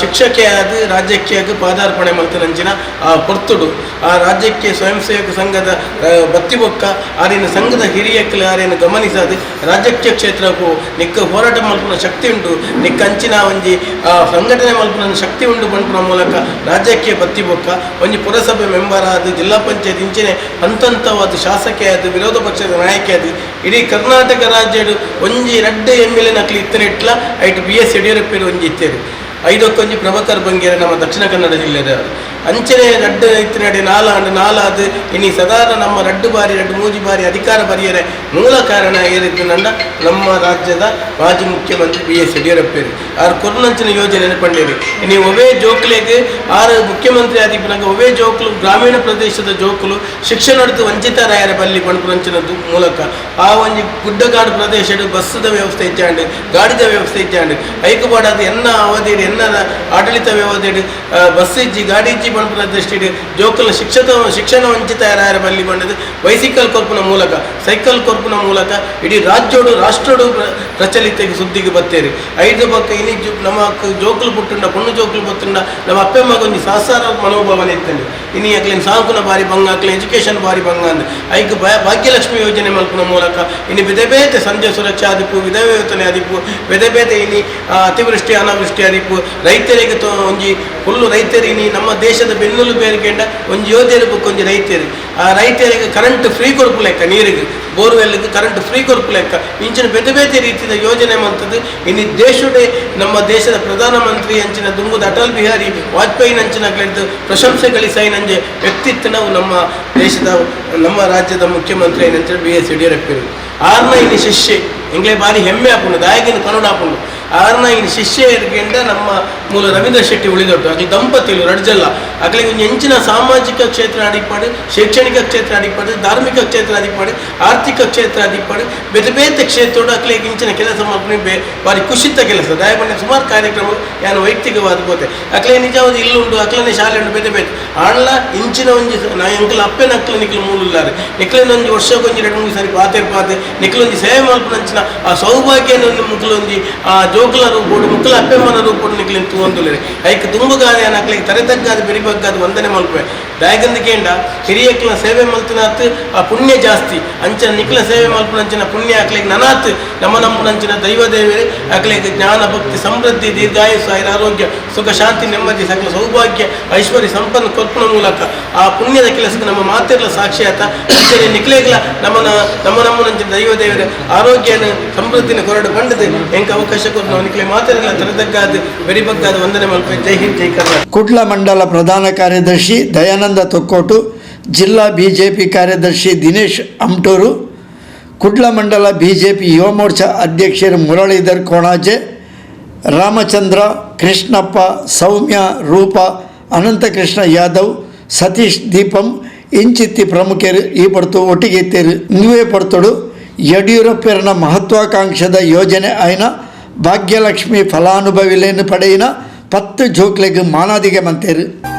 ಶಿಕ್ಷಕಿಯಾಗಿ ರಾಜ್ಯಕ್ಕೆ ಪಾದಾರ್ಪಣೆ ಮಲ್ತನಂಚಿನ ಆ, ಪೊರ್ತುಡು. ಆ, ರಾಜ್ಯಕ್ಕೆ ಸ್ವಯಂ ಸೇವಕ ಸಂಘದ ಬತ್ತಿಬೊಕ್ಕ, ಆರಿನ ಸಂಘದ ಹಿರಿಯ ಕ್ಲಾರಿಯನ್ನು ಗಮನಿಸದೆ ರಾಜ್ಯಕ್ಕೆ ಕ್ಷೇತ್ರಕ್ಕೂ ನಿಕ್ಕ ಹೋರಾಟ ಮಲ್ಪುನ ಶಕ್ತಿ ಉಂಟು. ನಿಕ್ಕ ಅಂಚಿನ ಒಂಜಿ ಸಂಘಟನೆ ಮಲ್ಪುನ ಶಕ್ತಿ ಉಂಟು ಬಂಟುನ ಮೂಲಕ ರಾಜ್ಯಕ್ಕೆ ಬತ್ತಿಬೊಕ್ಕ. ಒಂಜಿ ಪುರಸಭೆ ಮೆಂಬರ್ ಆದ ಜಿಲ್ಲಾ ಪಂಚಾಯತ್ ಇಂಚಿನ ಹಂತಂತವಾದ ಶಾಸಕಿಯಾದ, ವಿರೋಧ ಪಕ್ಷದ ನಾಯಕಿಯಾದ, ಇಡೀ ಕರ್ನಾಟಕ ರಾಜ್ಯಡು ಒಂಜಿ ರಡ್ಡೆ ಎಂ ಎಲ್ ಎ ನಕ್ಲಿ ಇತ್ತನಿಟ್ಲ ಐಟ್ ಬಿ ಎಸ್ ಯಡಿಯೂರಪ್ಪ ಒಂಜಿ ಇತ್ತೇರು ಐದಕ್ಕೊಂಜಿ ಪ್ರಭಾಕರ್ ಬಂಗೇರ ನಮ್ಮ ದಕ್ಷಿಣ ಕನ್ನಡ ಜಿಲ್ಲೆದ ಅಂಚನೆ ರಡ್ಡು ಇತ್ತಿನಡೆ ನಾಲ ಅದು. ಇನಿ ಸದಾರ ನಮ್ಮ ರಡ್ಡು ಬಾರಿ, ರಡ್ಡು ಮೂಜಿ ಬಾರಿ ಅಧಿಕಾರ ಬರೆಯರೆ. ಮೂಲ ಕಾರಣ ಏರಿದ್ದು ನನ್ನ ನಮ್ಮ ರಾಜ್ಯದ ಮಾಜಿ ಮುಖ್ಯಮಂತ್ರಿ ಬಿ ಎಸ್ ಯಡಿಯೂರಪ್ಪ ಅವ್ರು ಕೊರ್ನಂಚಿನ ಯೋಜನೆ ಇನಿ ಒವೇ ಜೋಕ್ಲೆಗೆ ಆರು ಮುಖ್ಯಮಂತ್ರಿ ಆದಿಪ್ಪನಾಗ ಒವೇ ಜೋಕ್ಲು, ಗ್ರಾಮೀಣ ಪ್ರದೇಶದ ಜೋಕ್ಲು, ಶಿಕ್ಷಣ ಹಿಡಿದು ವಂಚಿತರಾಯರ ಬಲ್ಲಿ ಪಣಪುರಂಚಿನ ಮೂಲಕ. ಆ ಒಂದು ಗುಡ್ಡಗಾಡು ಪ್ರದೇಶ ಬಸ್ಸದ ವ್ಯವಸ್ಥೆ ಇಚ್ಚಾಂಡು ಗಾಡಿದ ವ್ಯವಸ್ಥೆ ಇಚ್ಚಾಂಡು ಐಕುಪಾಡಾದ ಎನ್ನ ಅವಧಿ ಎನ್ನ ಆಡಳಿತ ವ್ಯವಸ್ಥೆ ಬಸ್ ಇಜ್ಜಿ, ಗಾಡಿ ಇಜ್ಜಿ ಪಂಪುನ ದೃಷ್ಟಿಡು ಜೋಕುಲ ಶಿಕ್ಷಣ ಶಿಕ್ಷಣ ವಂಚಿತರಾಯರ ಬಲ್ಲಿ ಬಂಡದು ಬೈಸಿಕಲ್ ಕೊರ್ಪುನ ಮೂಲಕ ಸೈಕಲ್ ಕೊರ್ಪುನ ಮೂಲಕ ಇಡೀ ರಾಜ್ಯೋಡು, ರಾಷ್ಟ್ರೋಡು ಪ್ರ- ಪ್ರಚಲಿತ ಸುದ್ದಿಗೆ ಬತ್ತೇರಿ ಐದು ಬಕ್ಕ ಇಲ್ಲಿ ನಮ್ಮ ಜೋಕುಲು ಪುಟ್ಟುಂಡ, ಪೊಣ್ಣು ಜೋಕುಲು ಪತ್ತುಂಡ, ನಮ್ಮ ಅಪ್ಪೆಮ್ಮಗ ಒಂದು ಸಹಸಾರ ಮನೋಭಾವನೆ ಇತ್ತಂಡು ಇನ್ನು ಅಕ್ಲಿನ ಸಾಂಕುನ ಬಾರಿ ಭಂಗ ಅಕ್ಲ ಎಜುಕೇಶನ್ ಬಾರಿ ಭಂಗ ಅಂದ ಐಕ್ ಭಾಗ್ಯಲಕ್ಷ್ಮಿ ಯೋಜನೆ ಮಲ್ಪುನ ಮೂಲಕ ಇನ್ನು ವಿಧ ಬೇತೆ ಸಂಜೆ ಸುರಕ್ಷಾ ಅದಿಪ್ಪು ವಿಧವೇತನೆ ಅದಿಪ್ಪು ಬೇತೆ ಇನಿ ಅತಿವೃಷ್ಟಿ, ಅನಾವೃಷ್ಟಿ ಅದಿಪ್ಪು ರೈತರಿಗೆ ಒಂಜಿ ಫುಲ್ಲು ರೈತರಿ ನಮ್ಮ ದೇಶದ ಬೆನ್ನುಲು ಬೇರ್ಕೆಂಡ ಒಂಜಿ ಯೋಜನೆ ಬುಕ್ಕೊಂಜಿ ರೈತರು ರೈತರಿಗೆ ಕರೆಂಟ್ ಫ್ರೀ ಕೊರ್ಪು ಲೆಕ್ಕ, ನೀರಿಗೆ, ಬೋರ್ವೆಲ್ಗೆ ಕರೆಂಟ್ ಫ್ರೀ ಕೊರ್ಪು ಲೆಕ್ಕ. ಇಂಚಿನ ಬೇತೆ ಬೇತೆ ರೀತಿಯ ಯೋಜನೆ ಮಂತದ್ದು ಇನ್ನು ದೇಶದೇ ನಮ್ಮ ದೇಶದ ಪ್ರಧಾನಮಂತ್ರಿ ಅಂಚಿನ ದುಂಬುದ ಅಟಲ್ ಬಿಹಾರಿ ವಾಜಪೇಯಿ ಅಂಚಿನ ಕಳೆದು ಪ್ರಶಂಸೆ ಗಳಿಸೈ ನಂಜೆ ವ್ಯಕ್ತಿತ್ವವು ನಮ್ಮ ದೇಶದ, ನಮ್ಮ ರಾಜ್ಯದ ಮುಖ್ಯಮಂತ್ರಿ ಏನಂತ ಬಿ ಎಸ್ ಯಡಿಯೂರಪ್ಪ ಆರ್ನ ಇನ್ನು ಶಿಷ್ಯೆ, ಇಂಗ್ಲೇ ಬಾರಿ ಹೆಮ್ಮೆ ಹಾಕೊಂಡು ದಾಯಗಿನ ಕನ್ನಡ ಹಾಕೊಂಡು ಆರ್ನ ಶಿಷ್ಯ ಇರ್ಕೆಂಡ ನಮ್ಮ ಮೂಲ ರವೀಂದ್ರ ಶೆಟ್ಟಿ ಉಳಿದೊಟ್ಟು ಅಗ್ಲಿ ದಂಪತಿಗಳು ರಡ್ಜಲ್ಲ. ಒಂದು ಹೆಂಚಿನ ಸಾಮಾಜಿಕ ಕ್ಷೇತ್ರ ಅಡಿಪಾಡು, ಶೈಕ್ಷಣಿಕ ಕ್ಷೇತ್ರ ಅಡಿಪಾಡು, ಧಾರ್ಮಿಕ ಕ್ಷೇತ್ರ ಅಡಿಪಾಡು, ಆರ್ಥಿಕ ಕ್ಷೇತ್ರ ಅಡಿಪಾಡು, ಬೇತೆ ಬೇತೆ ಕ್ಷೇತ್ರ ಅಕ್ಲಿಗೆ ಇಂಚಿನ ಕೆಲಸ ಮಾಡ್ಕೊಂಡು ಬೇ ಬಾರಿ ಖುಷಿತ ಕೆಲಸ. ದಯಮಾಡಿ ಸುಮಾರು ಕಾರ್ಯಕ್ರಮ ಯಾನು ವೈಯಕ್ತಿಕವಾದ ಗೊತ್ತೆ ಅಕ್ಲೆ ನಿಜವಾದ ಇಲ್ಲುಂಡು ಅಕ್ಲನೆ ಶಾಲೆ ಉಂಟು, ಬೇತೆ ಬೇತೆ. ಆಣ್ಲ, ಇಂಚಿನ ಸ- ನಾ ಎಂಕಲ್ ಅಪ್ಪೆ ನಕ್ಲ ನಿಕ್ಲು ಮೂಲುಲ್ಲಾರೆ. ನಿಕ್ಲಿನ ಒಂಜಿ ವರ್ಷಕ್ಕೊಂಜಿ ಎರಡು ಮೂರು ಸಾರಿ ಪಾತೆ ಪಾತೆ ನಿಕ್ಲೊಂದು ಸೇವೆ ಮಲ್ಪನಂಚಿನ ಆ ಸೌಭಾಗ್ಯನ ಮುಕ್ಲೊಂದು ಆ ಆ ಜೋಕುಲ ರೂಪೋಡು ಮುಕ್ಲ ಅಪ್ಪೆಮ್ಮನ ರೂಪೋಡು ನಿಕ್ಲಿನ ತೂವಂದುಲ್ಲೆ ಐಕ್ ತರೆ ಅನಕ್ಲಿಗೆ ತರೆತಗ್ಗಾದ ಬೆರಿಬಗ್ಗಾದ ವಂದನೆ ಮಲ್ಪೆ ದಾಯಗಂದಿಕೇಂಡ ಹಿರಿಯಕ್ಲ ಸೇವೆ ಮಲ್ತಿನಾತ್, ಆ ಪುಣ್ಯ ಜಾಸ್ತಿ. ಅಂಚನ ನಿಕ್ಲ ಸೇವೆ ಮಲ್ಪನಂಚಿನ ಪುಣ್ಯ ಅಕ್ಲಿಗೆ ನನಾತ್. ನಮ್ಮ ನಮ್ಮನಂಚಿನ ದೈವ ದೇವರೇ ಜ್ಞಾನ ಭಕ್ತಿ ಸಮೃದ್ಧಿ ದೀರ್ಘಾಯಸ್ಸು ಐರ ಆರೋಗ್ಯ, ಸುಖ ಶಾಂತಿ ನೆಮ್ಮದಿ, ಸಕಲ ಸೌಭಾಗ್ಯ, ಐಶ್ವರ್ಯ ಸಂಪನ್ನ ಕೊರ್ಪುನ ಮೂಲಕ. ಆ ಪುಣ್ಯದ ಕೆಲಸಕ್ಕೆ ನಮ್ಮ ಮಾತಿರ್ಲ ಸಾಕ್ಷಿಯಾತ. ಅಂಚನೆ ನಿಕ್ಲೇಗ್ಲ ನಮ್ಮನ, ನಮ್ಮ ನಂಚಿನ ದೈವ ದೇವರೇ, ಆರೋಗ್ಯನ ಸಮೃದ್ಧಿನ ಕೊರಡು ಕಂಡದೆ ಎಂಕ ಅವಕಾಶ ಕೊಟ್ಟು ಕರ್ನಾಟಕ. ಕುಡ್ಲ ಮಂಡಲ ಪ್ರಧಾನ ಕಾರ್ಯದರ್ಶಿ ದಯಾನಂದ ತೊಕ್ಕೋಟು, ಜಿಲ್ಲಾ ಬಿಜೆಪಿ ಕಾರ್ಯದರ್ಶಿ ದಿನೇಶ್ ಅಮ್ಟೂರು, ಕುಡ್ಲ ಮಂಡಲ ಬಿಜೆಪಿ ಯುವ ಮೋರ್ಚಾ ಅಧ್ಯಕ್ಷರು ಮುರಳೀಧರ್ ಕೋಣಾಜೆ, ರಾಮಚಂದ್ರ, ಕೃಷ್ಣಪ್ಪ, ಸೌಮ್ಯ, ರೂಪ, ಅನಂತಕೃಷ್ಣ ಯಾದವ್, ಸತೀಶ್ ದೀಪಂ, ಇಂಚಿತ್ತಿ ಪ್ರಮುಖರು ಈ ಪಡ್ತು ಒಟ್ಟಿಗೆ ಇತ್ತೇರು ನೀವೇ ಪಡ್ತೋಡು ಯಡಿಯೂರಪ್ಪರನ ಮಹತ್ವಾಕಾಂಕ್ಷದ ಯೋಜನೆ ಆಯ್ನ ಭಾಗ್ಯಲಕ್ಷ್ಮಿ ಫಲಾನುಭವಿಲೇನು ಪಡೆಯಿನ ಪತ್ತು ಜೋಕ್ಲೆಗ್ ಮಾನಾದಿಗೆ ಮಂತೇರು